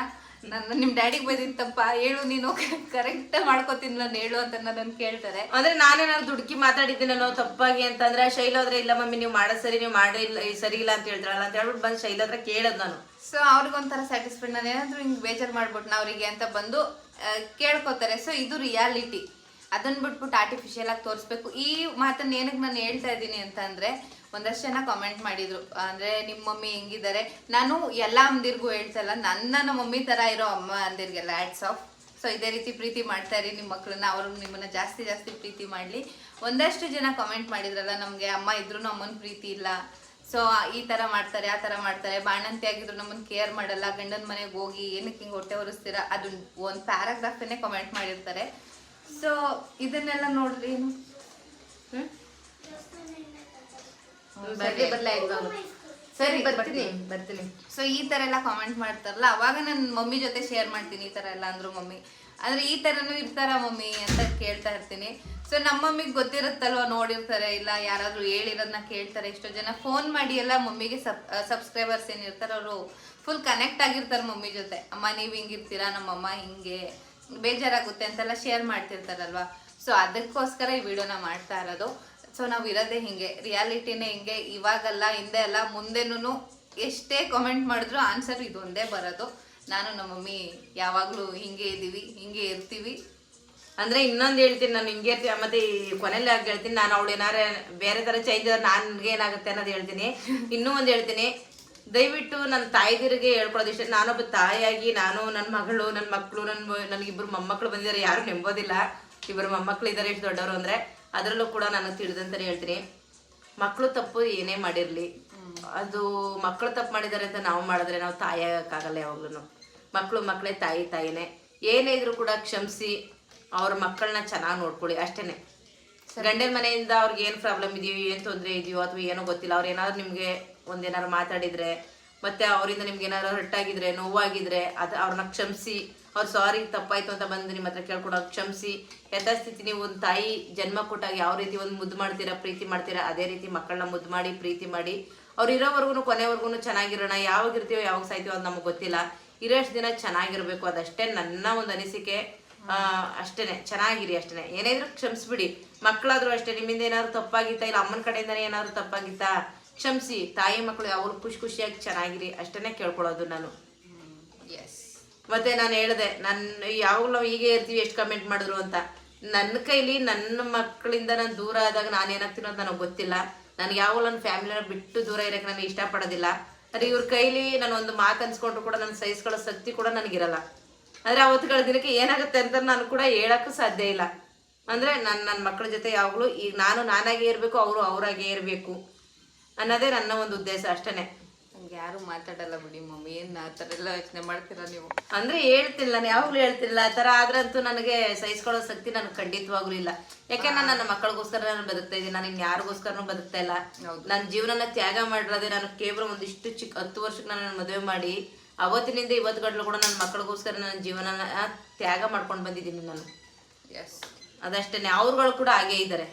ನನ್ನ ನಿಮ್ಮ ಡ್ಯಾಡಿಗೆ ಬೈದಿತ್ತಪ್ಪ ಹೇಳು ನೀನು ಕರೆಕ್ಟ್ ಮಾಡ್ಕೋತೀನಿ ನಾನು ಹೇಳು ಅಂತ ನನ್ನ ಕೇಳ್ತಾರೆ. ಅಂದ್ರೆ ನಾನೇನಾದ್ರು ದುಡುಕಿ ಮಾತಾಡಿದ್ದೀನೋ ತಪ್ಪಾಗಿ ಅಂತಂದ್ರೆ ಶೈಲ ಹೋದ್ರೆ ಇಲ್ಲ ಮಮ್ಮಿ ನೀವು ಮಾಡೋದು ಸರಿ ನೀವು ಮಾಡಿಲ್ಲ ಇಲ್ಲ ಸರಿ ಇಲ್ಲ ಅಂತ ಹೇಳ್ತಾರಲ್ಲ ಅಂತ ಹೇಳ್ಬಿಟ್ಟು ಬಂದು ಶೈಲ ಹತ್ರ ಕೇಳೋದು ನಾನು. ಸೊ ಅವ್ರಿಗೊಂಥರ ಸ್ಯಾಟಿಸ್ಫೈಡ್ ನಾನು ಏನಾದರೂ ಹಿಂಗೆ ಬೇಜಾರು ನಾ ಅವರಿಗೆ ಅಂತ ಬಂದು ಕೇಳ್ಕೊತಾರೆ. ಸೊ ಇದು ರಿಯಾಲಿಟಿ ಅದನ್ನ ಬಿಟ್ಬಿಟ್ಟು ಆರ್ಟಿಫಿಷಿಯಲ್ ಆಗಿ ತೋರಿಸ್ಬೇಕು. ಈ ಮಾತನ್ನ ಏನಕ್ಕೆ ನಾನು ಹೇಳ್ತಾ ಇದ್ದೀನಿ ಅಂತ ಅಂದ್ರೆ ಒಂದಷ್ಟು ಜನ ಕಾಮೆಂಟ್ ಮಾಡಿದ್ರು. ಅಂದ್ರೆ ನಿಮ್ಮ ಮಮ್ಮಿ ಹೆಂಗಿದ್ದಾರೆ? ನಾನು ಎಲ್ಲ ಅಮ್ಮದಿರ್ಗೂ ಹೇಳ್ತಲ್ಲ ನನ್ನ ನಮ್ಮ ಮಮ್ಮಿ ತರ ಇರೋ ಅಮ್ಮ ಅಂದಿರ್ಗೆಲ್ಲ ಆ್ಯಡ್ಸ್ ಆಫ್ ಸೊ ಇದೇ ರೀತಿ ಪ್ರೀತಿ ಮಾಡ್ತಾ ಇರಿ ನಿಮ್ಮ ಮಕ್ಕಳನ್ನ ಅವರು ನಿಮ್ಮನ್ನ ಜಾಸ್ತಿ ಜಾಸ್ತಿ ಪ್ರೀತಿ ಮಾಡಲಿ. ಒಂದಷ್ಟು ಜನ ಕಾಮೆಂಟ್ ಮಾಡಿದ್ರಲ್ಲ, ನಮಗೆ ಅಮ್ಮ ಇದ್ರೂ ಅಮ್ಮನ ಪ್ರೀತಿ ಇಲ್ಲ. ಸೊ ಈ ತರ ಮಾಡ್ತಾರೆ, ಆ ತರ ಮಾಡ್ತಾರೆ. ಬಾಣಂತಿ ಆಗಿದ್ರು ನಮ್ಮನ್ನು ಕೇರ್ ಮಾಡಲ್ಲ. ಗಂಡನ ಮನೆಗೆ ಹೋಗಿ ಏನಕ್ಕೆ ಹಿಂಗೆ ಹೊಟ್ಟೆ ಹೊರಿಸ್ತೀರಾ ಅದು ಒಂದು ಪ್ಯಾರಾಗ್ರಾಫನ್ನೇ ಕಮೆಂಟ್ ಮಾಡಿರ್ತಾರೆ. ಸೊ ಇದನ್ನೆಲ್ಲ ನೋಡ್ರಿ ಹ್ಮ್? ಬರ್ಲಿ ಬರ್ಲಾ ಇವಾಗ ಸರಿ ಬರ್ತೀನಿ. ಬರ್ತೀನಿ. ಸೊ ಈ ತರ ಎಲ್ಲ ಕಾಮೆಂಟ್ ಮಾಡ್ತಾರಲ್ಲ ಅವಾಗ ನನ್ನ ಮಮ್ಮಿ ಜೊತೆ ಶೇರ್ ಮಾಡ್ತೀನಿ ಈ ತರ ಎಲ್ಲ ಅಂದ್ರು ಮಮ್ಮಿ. ಅಂದ್ರೆ ಈ ತರನು ಇರ್ತಾರ ಮಮ್ಮಿ ಅಂತ ಕೇಳ್ತಾ ಇರ್ತೀನಿ. ಸೊ ನಮ್ಮ ಮಮ್ಮಿಗೆ ಗೊತ್ತಿರುತ್ತಲ್ವ ನೋಡಿರ್ತಾರೆ ಇಲ್ಲ ಯಾರಾದ್ರೂ ಹೇಳಿರೋದನ್ನ ಕೇಳ್ತಾರೆ. ಎಷ್ಟೋ ಜನ ಫೋನ್ ಮಾಡಿ ಎಲ್ಲ ಮಮ್ಮಿಗೆ ಸಬ್ ಸಬ್ಸ್ಕ್ರೈಬರ್ಸ್ ಏನಿರ್ತಾರೆ ಅವರು ಫುಲ್ ಕನೆಕ್ಟ್ ಆಗಿರ್ತಾರೆ ಮಮ್ಮಿ ಜೊತೆ. ಅಮ್ಮ ನೀವು ಹಿಂಗಿರ್ತೀರಾ ನಮ್ಮಮ್ಮ ಹಿಂಗೆ ಬೇಜಾರಾಗುತ್ತೆ ಅಂತೆಲ್ಲ ಶೇರ್ ಮಾಡ್ತಿರ್ತಾರಲ್ವಾ. ಸೊ ಅದಕ್ಕೋಸ್ಕರ ಈ ವಿಡಿಯೋನ ಮಾಡ್ತಾ ಇರೋದು. ಸೊ ನಾವು ಇರೋದೇ ಹಿಂಗೆ. ರಿಯಾಲಿಟಿನೇ ಹಿಂಗೆ. ಇವಾಗಲ್ಲ, ಹಿಂದೆ ಅಲ್ಲ ಮುಂದೆನೂ ಎಷ್ಟೇ ಕಾಮೆಂಟ್ ಮಾಡಿದ್ರು ಆನ್ಸರ್ ಇದೊಂದೇ ಬರೋದು. ನಾನು ನಮ್ಮ ಮಮ್ಮಿ ಯಾವಾಗಲೂ ಹಿಂಗೆ ಇದ್ದೀವಿ, ಹಿಂಗೆ ಇರ್ತೀವಿ. ಅಂದ್ರೆ ಇನ್ನೊಂದು ಹೇಳ್ತೀನಿ, ನಾನು ಹಿಂಗೆ ಇರ್ತೀನಿ ಮತ್ತೆ ಕೊನೆಯಲ್ಲಿ ಆಗಿ ಹೇಳ್ತೀನಿ, ನಾನು ಅವಳು ಏನಾರ ಬೇರೆ ಥರ ಚೇಂಜ್ ಆದ್ರೆ ನನ್ಗೆ ಏನಾಗುತ್ತೆ ಅನ್ನೋದು ಹೇಳ್ತೀನಿ. ಇನ್ನೂ ಒಂದು ಹೇಳ್ತೀನಿ, ದಯವಿಟ್ಟು ನನ್ನ ತಾಯಿದಿರಿಗೆ ಹೇಳ್ಕೊಳ್ಳೋದು ಇಷ್ಟ. ನಾನೊಬ್ಬ ತಾಯಿಯಾಗಿ, ನಾನು ನನ್ನ ಮಗಳು ನನ್ನ ಮಕ್ಕಳು ನನ್ನ ನನಗಿಬ್ಬರು ಮೊಮ್ಮಕ್ಕಳು ಬಂದಿದ್ದಾರೆ ಯಾರು ನೆಂಬೋದಿಲ್ಲ. ಇಬ್ಬರು ಮೊಮ್ಮಕ್ಕಳು ಇದ್ದಾರೆ ಎಷ್ಟು ದೊಡ್ಡವರು ಅಂದ್ರೆ. ಅದರಲ್ಲೂ ಕೂಡ ನನಗೆ ತಿಳಿದಂತಾನೆ ಹೇಳ್ತೀನಿ. ಮಕ್ಕಳು ತಪ್ಪು ಏನೇ ಮಾಡಿರಲಿ. ಅದು ಮಕ್ಕಳು ತಪ್ಪು ಮಾಡಿದ್ದಾರೆ ಅಂತ ನಾವು ಮಾಡಿದ್ರೆ ನಾವು ತಾಯಿ ಆಗಕ್ಕಾಗಲ್ಲ ಯಾವಾಗ್ಲೂ ಮಕ್ಕಳು ಮಕ್ಕಳೇ ತಾಯಿ ತಾಯಿನೇ. ಏನೇ ಇದ್ರು ಕೂಡ ಕ್ಷಮಿಸಿ ಅವ್ರ ಮಕ್ಕಳನ್ನ ಚೆನ್ನಾಗಿ ನೋಡ್ಕೊಳ್ಳಿ ಅಷ್ಟೇನೆ. ಗಂಡನ ಮನೆಯಿಂದ ಅವ್ರಿಗೆ ಏನು ಪ್ರಾಬ್ಲಮ್ ಇದೆಯೋ ಏನು ತೊಂದರೆ ಇದೆಯೋ ಅಥವಾ ಏನೋ ಗೊತ್ತಿಲ್ಲ ಅವ್ರು ಏನಾದ್ರು ನಿಮಗೆ ಒಂದೇನಾದ್ರು ಮಾತಾಡಿದ್ರೆ ಮತ್ತೆ ಅವರಿಂದ ನಿಮ್ಗೆ ಏನಾದ್ರು ಹರ್ಟ್ ಆಗಿದ್ರೆ ನೋವಾಗಿದ್ರೆ ಅದು ಅವ್ರನ್ನ ಕ್ಷಮಿಸಿ ಅವ್ರು ಸಾರಿ ತಪ್ಪಾಯ್ತು ಅಂತ ಬಂದು ನಿಮ್ಮ ಹತ್ರ ಕೇಳ್ಕೊಡೋ ಕ್ಷಮಿಸಿ. ಯಥಾಸ್ಥಿತಿ ನೀವು ಒಂದು ತಾಯಿ ಜನ್ಮ ಕೊಟ್ಟಾಗ ಯಾವ ರೀತಿ ಒಂದು ಮುದ್ದು ಮಾಡ್ತೀರಾ, ಪ್ರೀತಿ ಮಾಡ್ತೀರಾ, ಅದೇ ರೀತಿ ಮಕ್ಕಳನ್ನ ಮುದ್ದು ಮಾಡಿ, ಪ್ರೀತಿ ಮಾಡಿ. ಅವ್ರು ಇರೋವರೆಗೂ ಕೊನೆವರೆಗೂ ಚೆನ್ನಾಗಿರೋಣ, ಯಾವಾಗ ಇರ್ತೀವೋ, ಯಾವಾಗ ಸಾಯ್ತೀವೋ ಅದು ನಮಗೆ ಗೊತ್ತಿಲ್ಲ. ಇರೋಷ್ಟು ದಿನ ಚೆನ್ನಾಗಿರ್ಬೇಕು, ಅದಷ್ಟೇ ನನ್ನ ಒಂದು ಅನಿಸಿಕೆ. ಅಷ್ಟೇನೆ, ಚೆನ್ನಾಗಿರಿ ಅಷ್ಟೇನೆ. ಏನೇ ಇದ್ರೂ ಕ್ಷಮಿಸ್ಬಿಡಿ. ಮಕ್ಕಳಾದ್ರೂ ಅಷ್ಟೇ, ನಿಮ್ಮಿಂದ ಏನಾದ್ರು ತಪ್ಪಾಗಿತ್ತಾ, ಇಲ್ಲ ಅಮ್ಮನ ಕಡೆಯಿಂದನೇ ಏನಾದ್ರು ತಪ್ಪಾಗಿತ್ತಾ, ಕ್ಷಮಿಸಿ. ತಾಯಿ ಮಕ್ಕಳು ಯಾವಾಗಲೂ ಖುಷಿ ಖುಷಿಯಾಗಿ ಚೆನ್ನಾಗಿರಿ, ಅಷ್ಟೇನೆ ಕೇಳ್ಕೊಳ್ಳೋದು ನಾನು. ಎಸ್ ಮತ್ತೆ ನಾನು ಹೇಳಿದೆ ನನ್ನ ಯಾವಾಗಲೂ ನಾವು ಹೀಗೆ ಇರ್ತೀವಿ, ಎಷ್ಟು ಕಮೆಂಟ್ ಮಾಡಿದ್ರು ಅಂತ. ನನ್ನ ಕೈಲಿ ನನ್ನ ಮಕ್ಕಳಿಂದ ನಾನು ದೂರ ಆದಾಗ ನಾನು ಏನಾಗ್ತೀನೋ ಅಂತ ನನಗೆ ಗೊತ್ತಿಲ್ಲ. ನನಗೆ ಯಾವಾಗಲೂ ನನ್ನ ಫ್ಯಾಮಿಲಿನ ಬಿಟ್ಟು ದೂರ ಇರೋಕೆ ನನಗೆ ಇಷ್ಟಪಡೋದಿಲ್ಲ. ಆದರೆ ಇವ್ರ ಕೈಲಿ ನಾನು ಒಂದು ಮಾತು ಅನ್ಸ್ಕೊಂಡ್ರು ಕೂಡ ನನ್ನ ಸಹಿಸ್ಕೊಳ್ಳೋ ಶಕ್ತಿ ಕೂಡ ನನಗಿರಲ್ಲ. ಆದರೆ ಅವತ್ತುಗಳ ದಿನಕ್ಕೆ ಏನಾಗುತ್ತೆ ಅಂತ ನಾನು ಕೂಡ ಹೇಳೋಕ್ಕೂ ಸಾಧ್ಯ ಇಲ್ಲ. ಅಂದರೆ ನಾನು ನನ್ನ ಮಕ್ಕಳ ಜೊತೆ ಯಾವಾಗಲೂ ಈಗ ನಾನು ನಾನಾಗೇ ಇರಬೇಕು, ಅವರು ಅವರಾಗೇ ಇರಬೇಕು ಅನ್ನೋದೇ ನನ್ನ ಒಂದು ಉದ್ದೇಶ ಅಷ್ಟೇ ಯಾರು ಮಾತಾಡಲ್ಲ ಬಿಡಿ ಮಮ್ಮಿ ಏನ್ ಆ ಥರ ಎಲ್ಲ ಯೋಚನೆ ಮಾಡ್ತೀರಾ ನೀವು? ಅಂದ್ರೆ ಹೇಳ್ತಿಲ್ಲ ನಾನು ಯಾವಾಗ್ಲೂ ಹೇಳ್ತಿಲ್ಲ ಆ ಥರ ಆದ್ರಂತೂ ನನಗೆ ಸಹಿಸ್ಕೊಳ್ಳೋ ಶಕ್ತಿ ನನಗೆ ಖಂಡಿತವಾಗ್ಲೂ ಇಲ್ಲ. ಯಾಕೆ ನಾನು ನನ್ನ ಮಕ್ಕಳಿಗೋಸ್ಕರ ನಾನು ಬದುಕ್ತಾ ಇದ್ದೀನಿ ನಾನು ಇನ್ನು ಯಾರಿಗೋಸ್ಕರನೂ ಬದುಕ್ತಾ ಇಲ್ಲ. ನನ್ನ ಜೀವನನ ತ್ಯಾಗ ಮಾಡಿರೋದೇ ನಾನು ಕೇವಲ ಒಂದಿಷ್ಟು ಚಿಕ್ಕ ಹತ್ತು ವರ್ಷಕ್ಕೆ ನಾನು ಮದುವೆ ಮಾಡಿ ಅವತ್ತಿನಿಂದ ಇವತ್ತು ಗಂಟಲು ಕೂಡ ನನ್ನ ಮಕ್ಕಳಿಗೋಸ್ಕರ ನನ್ನ ಜೀವನನ ತ್ಯಾಗ ಮಾಡ್ಕೊಂಡು ಬಂದಿದ್ದೀನಿ ನಾನು. ಎಸ್ ಅದಷ್ಟೇ ಅವ್ರುಗಳು ಕೂಡ ಹಾಗೇ ಇದ್ದಾರೆ.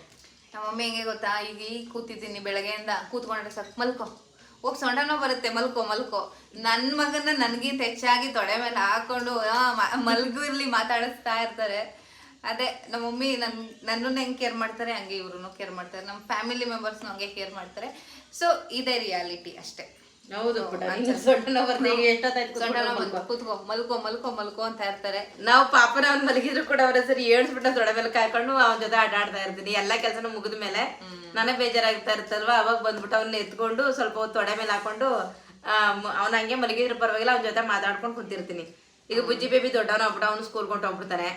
ನಮ್ಮ ಮಮ್ಮಿ ಹೆಂಗೆ ಗೊತ್ತಾ? ಈಗ ಈಗ ಕೂತಿದ್ದೀನಿ ಬೆಳಗ್ಗೆಯಿಂದ ಕೂತ್ಕೊಂಡ್ರೆ ಸಾಕು ಮಲ್ಕೋ. ಹೋಗಿ ಸೊಂಡನೋ ಬರುತ್ತೆ, ಮಲ್ಕೋ ಮಲ್ಕೋ. ನನ್ನ ಮಗನ ನನಗಿಂತ ಹೆಚ್ಚಾಗಿ ತೊಡೆ ಮೇಲೆ ಹಾಕೊಂಡು ಮಲ್ಗಿರ್ಲಿ ಮಾತಾಡಿಸ್ತಾ ಇರ್ತಾರೆ. ಅದೇ, ನಮ್ಮ ಮಮ್ಮಿ ನನ್, ನನ್ನನ್ನು ಹೆಂಗೆ ಕೇರ್ ಮಾಡ್ತಾರೆ, ಹಂಗೆ ಇವ್ರು ಕೇರ್ ಮಾಡ್ತಾರೆ. ನಮ್ಮ ಫ್ಯಾಮಿಲಿ ಮೆಂಬರ್ಸ್ನು ಹಂಗೆ ಕೇರ್ ಮಾಡ್ತಾರೆ. ಸೊ ಇದೇ ರಿಯಾಲಿಟಿ ಅಷ್ಟೇ. ಹೌದು ಕೂತ್ಕೋ ಮಲ್ಕೋ ಮಲ್ಕೋ ಮಲ್ಕೋ ಅಂತ ಇರ್ತಾರೆ. ನಾವು ಪಾಪನ ಅವ್ನ್ ಮಲಗಿದ್ರು ಕೂಡ ಅವ್ರ ಸರಿ ಏಳ್ಸ್ಬಿಟ್ಟ ದೊಡ ಮೇಲೆ ಕಾಯ್ಕೊಂಡು ಅವನ ಜೊತೆ ಆಟ ಆಡ್ತಾ ಇರ್ತೀನಿ. ಎಲ್ಲಾ ಕೆಲಸನೂ ಮುಗಿದ ಮೇಲೆ ನನಗೆ ಬೇಜಾರಾಗ್ತಾ ಇರ್ತಲ್ವಾ? ಅವಾಗ ಬಂದ್ಬಿಟ್ಟು ಅವ್ನ ಎತ್ಕೊಂಡು ಸ್ವಲ್ಪ ಹೊತ್ತು ತೊಡೆ ಮೇಲೆ ಹಾಕೊಂಡು ಅವ್ನ ಹಂಗೆ ಮಲಗಿದ್ರು ಪರವಾಗಿಲ್ಲ ಅವನ ಜೊತೆ ಮಾತಾಡ್ಕೊಂಡು ಕುಂತಿರ್ತೀನಿ. ಈಗ ಬುಜ್ಜಿ ಬೇಬಿ ದೊಡ್ಡವನ ಅವ್ನು ಸ್ಕೂಲ್ ಕೊಂಡು ಹೋಗ್ಬಿಡ್ತಾನೆ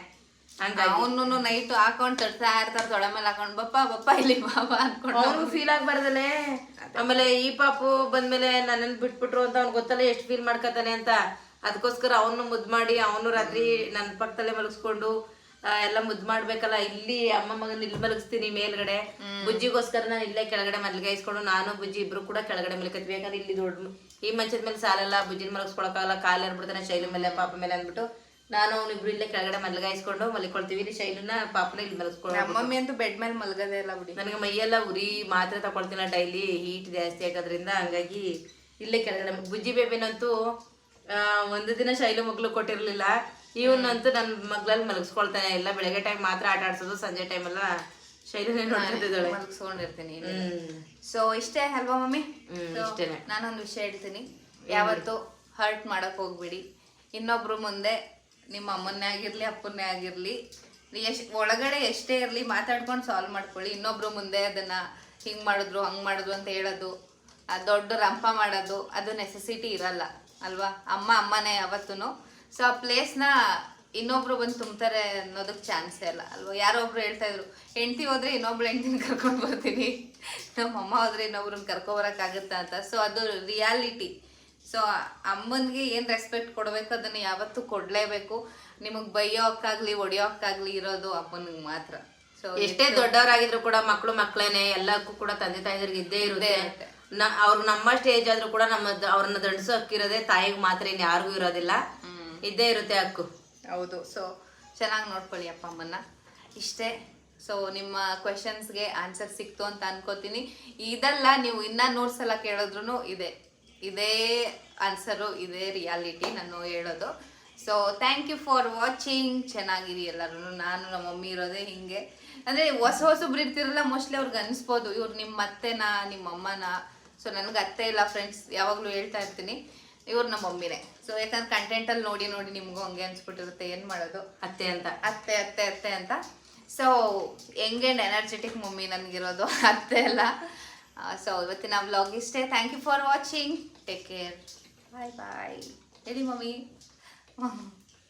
ಅವನು ನೈಟ್ ಹಾಕೊಂಡ್ ತಡ್ತಾ ಇರ್ತಾರ ತೊಳೆ ಮೇಲೆ ಹಾಕೊಂಡ್ ಬಪ್ಪ ಬಪ್ಪ ಇಲ್ಲಿ ಬಾಬಾ ಅನ್ಕೊಂಡು ಅವ್ನಿಗೂ ಫೀಲ್ ಆಗ್ಬಾರ್ದಲ್ಲೇ ಆಮೇಲೆ ಈ ಪಾಪು ಬಂದ್ಮೇಲೆ ನನ್ನ ಬಿಟ್ಬಿಟ್ರು ಅಂತ ಅವ್ನ್ ಗೊತ್ತಲ್ಲ ಎಷ್ಟು ಫೀಲ್ ಮಾಡ್ಕತಾನೆ ಅಂತ. ಅದಕ್ಕೋಸ್ಕರ ಅವನು ಮುದ್ದು ಮಾಡಿ ಅವನು ರಾತ್ರಿ ನನ್ನ ಪಕ್ಕದಲ್ಲೇ ಮಲಗಿಸ್ಕೊಂಡು ಎಲ್ಲಾ ಮುದ್ದು ಮಾಡ್ಬೇಕಲ್ಲ ಇಲ್ಲಿ ಅಮ್ಮ ಮಗನ ಇಲ್ಲಿ ಮಲಗಿಸ್ತೀನಿ ಮೇಲ್ಗಡೆ. ಬುಜ್ಜಿಗೋಸ್ಕರ ನಾನು ಇಲ್ಲೇ ಕೆಳಗಡೆ ಮಲಗಾಯಿಸ್ಕೊಂಡು ನಾನು ಬುಜ್ಜಿ ಇಬ್ರು ಕೂಡ ಕೆಳಗಡೆ ಮಲಗತ್ತೀವಿ ಯಾಕಂದ್ರೆ ಇಲ್ಲಿ ದೊಡ್ಡ ಈ ಮಂಚದ ಮೇಲೆ ಸಾಲಲ್ಲ ಬುಜ್ಜಿನ ಮಲಗಿಸ್ಕೊಳಕ್ಕಾಗಲ್ಲ ಕಾಲು ಏರ್ಬಿಡ್ತಾನೆ ಶೈಲಿ ಮೇಲೆ ಪಾಪ ಮೇಲೆ ಅಂದ್ಬಿಟ್ಟು. ನಾನು ಅವನಿಬ್ರು ಇಲ್ಲೇ ಕೆಳಗಡೆ ಮಲಗಾಯಿಸ್ಕೊಂಡು ಮಲಿಕೊಳ್ತೀವಿ. ಇಲ್ಲಿ ಶೈಲಿನ ಪಾಪನ ಇಲ್ಲಿ ಮಲಗಿಸ್ಕೊಳ್ಳೋ ನಮ್ಮ ಮಮ್ಮಿ ಅಂತೂ ಬೆಡ್ ಮೇಲೆ ಮಲಗದೇ ಇಲ್ಲ ಬಿಡಿ. ನನಗೆ ಮೈಯೆಲ್ಲ ಉರಿ ಮಾತ್ರ ತಗೊಳ್ತೀನಿ ಡೈಲಿ ಹೀಟ್ ಜಾಸ್ತಿ ಆಗೋದ್ರಿಂದ ಹಂಗಾಗಿ ಇಲ್ಲೇ ಕೆಳಗಡೆ ಬುಜ್ಜಿ ಬೇಬಿನಂತೂ ಒಂದು ದಿನ ಶೈಲು ಮಗ್ಳು ಕೊಟ್ಟಿರಲಿಲ್ಲ. ಇವನಂತೂ ನನ್ನ ಮಗ್ಳಲ್ಲಿ ಮಲಗಿಸ್ಕೊಳ್ತಾನೆ ಇಲ್ಲ. ಬೆಳಗ್ಗೆ ಟೈಮ್ ಮಾತ್ರ ಆಟ ಆಡ್ಸೋದು ಸಂಜೆ ಟೈಮೆಲ್ಲ ಶೈಲುನೇ ನೋಡ್ತಿದ್ದಾಳೆ. ಮಲ್ಗಿಸ್ಕೊಂಡಿರ್ತೀನಿ ಸೊ ಇಷ್ಟೇ ಅಲ್ವಾ ಮಮ್ಮಿ? ಇಷ್ಟೇನೆ. ನಾನೊಂದು ವಿಷಯ ಹೇಳ್ತೀನಿ. ಯಾವತ್ತು ಹರ್ಟ್ ಮಾಡಕ್ ಹೋಗ್ಬೇಡಿ. ಇನ್ನೊಬ್ರು ಮುಂದೆ ನಿಮ್ಮ ಅಮ್ಮನ್ನೇ ಆಗಿರಲಿ, ಅಪ್ಪನ್ನೇ ಆಗಿರಲಿ ಎಷ್ಟು, ಒಳಗಡೆ ಎಷ್ಟೇ ಇರಲಿ ಮಾತಾಡ್ಕೊಂಡು ಸಾಲ್ವ್ ಮಾಡ್ಕೊಳ್ಳಿ. ಇನ್ನೊಬ್ರು ಮುಂದೆ ಅದನ್ನು ಹಿಂಗೆ ಮಾಡಿದ್ರು, ಹಂಗೆ ಮಾಡಿದ್ರು ಅಂತ ಹೇಳೋದು, ಆ ದೊಡ್ಡ ರಂಪ ಮಾಡೋದು, ಅದು ನೆಸೆಸಿಟಿ ಇರಲ್ಲ, ಅಲ್ವಾ? ಅಮ್ಮ ಅಮ್ಮನೇ ಯಾವತ್ತೂ ಸೊ ಆ ಪ್ಲೇಸ್ನ ಇನ್ನೊಬ್ರು ಬಂದು ತುಂಬ್ತಾರೆ ಅನ್ನೋದಕ್ಕೆ ಚಾನ್ಸೇ ಇಲ್ಲ, ಅಲ್ವಾ? ಯಾರೋ ಒಬ್ರು ಹೇಳ್ತಾ ಇದ್ರು, ಹೆಂಡ್ತಿ ಹೋದ್ರೆ ಇನ್ನೊಬ್ರು ಹೆಂಡ್ತಿನ ಕರ್ಕೊಂಡು ಬರ್ತೀನಿ. ನಮ್ಮ ಅಮ್ಮ ಹೋದ್ರೆ ಇನ್ನೊಬ್ರನ್ನ ಕರ್ಕೊಬರಕ್ಕಾಗುತ್ತಾ ಅಂತ. ಸೊ ಅದು ರಿಯಾಲಿಟಿ ಸೊ ಅಮ್ಮನಿಗೆ ಏನು ರೆಸ್ಪೆಕ್ಟ್ ಕೊಡಬೇಕು ಅದನ್ನು ಯಾವತ್ತೂ ಕೊಡಲೇಬೇಕು. ನಿಮಗೆ ಬೈಯೋಕ್ಕಾಗಲಿ ಹೊಡಿಯೋಕ್ಕಾಗ್ಲಿ ಇರೋದು ಅಮ್ಮನಿಗೆ ಮಾತ್ರ. ಸೊ ಎಷ್ಟೇ ದೊಡ್ಡವರಾಗಿದ್ರು ಕೂಡ ಮಕ್ಕಳು ಮಕ್ಕಳೇನೆ ಎಲ್ಲಕ್ಕೂ ಕೂಡ ತಂದೆ ತಾಯಿದ್ರಿಗೆ ಇದ್ದೇ ಇರುತ್ತೆ. ನ- ಅವ್ರು ನಮ್ಮ ಸ್ಟೇಜ್ ಆದ್ರೂ ಕೂಡ ನಮ್ಮ ಅವ್ರನ್ನ ದಂಡಿಸೋ ಹಕ್ಕಿರೋದೇ ತಾಯಿಗೆ ಮಾತ್ರ ಇನ್ನು ಯಾರಿಗೂ ಇರೋದಿಲ್ಲ. ಇದ್ದೇ ಇರುತ್ತೆ ಹಕ್ಕು. ಹೌದು. ಸೊ ಚೆನ್ನಾಗಿ ನೋಡ್ಕೊಳ್ಳಿ ಅಪ್ಪ ಅಮ್ಮನ್ನ. ಇಷ್ಟೇ. ಸೊ ನಿಮ್ಮ ಕ್ವೆಶನ್ಸ್ಗೆ ಆನ್ಸರ್ ಸಿಕ್ತು ಅಂತ ಅನ್ಕೋತೀನಿ. ಇದೆಲ್ಲ ನೀವು ಇನ್ನೂ ನೂರು ಸಲ ಕೇಳಿದ್ರು ಇದೆ. ಇದೇ ಆನ್ಸರು ಇದೇ ರಿಯಾಲಿಟಿ ನಾನು ಹೇಳೋದು. So thank you for watching ಚೆನ್ನಾಗಿರಿ ಎಲ್ಲರೂ ನಾನು ನಮ್ಮ ಮಮ್ಮಿ ಇರೋದೇ ಹಿಂಗೆ. ಅಂದರೆ ಹೊಸ ಹೊಸಬ್ರು ಇರ್ತಿರಲ್ಲ ಮೋಸ್ಟ್ಲಿ ಅವ್ರಿಗೆ ಅನಿಸ್ಬೋದು ಇವ್ರು ನಿಮ್ಮ ಅತ್ತೆನಾ ನಿಮ್ಮ ಅಮ್ಮನ? ಸೊ ನನಗೆ ಅತ್ತೆ ಇಲ್ಲ ಫ್ರೆಂಡ್ಸ್ ಯಾವಾಗಲೂ ಹೇಳ್ತಾ ಇರ್ತೀನಿ ಇವ್ರು ನಮ್ಮ ಮಮ್ಮಿನೇ. ಸೊ ಯಾಕಂದ್ರೆ ಕಂಟೆಂಟಲ್ಲಿ ನೋಡಿ ನೋಡಿ ನಿಮಗೂ ಹಂಗೆ ಅನ್ಸ್ಬಿಟ್ಟಿರುತ್ತೆ ಏನು ಮಾಡೋದು? ಅತ್ತೆ ಅಂತ. ಅತ್ತೆ ಅತ್ತೆ ಅತ್ತೆ ಅಂತ. ಸೊ ಹೆಂಗೆ ಎನರ್ಜೆಟಿಕ್ ಮಮ್ಮಿ ನನಗಿರೋದು? ಅತ್ತೆ ಅಲ್ಲ. ಸೊ ಇವತ್ತಿನ ವ್ಲಾಗ್ ಇಷ್ಟೇ. Thank you for watching take care bye bye ಹೇಳಿ ಮಮ್ಮಿ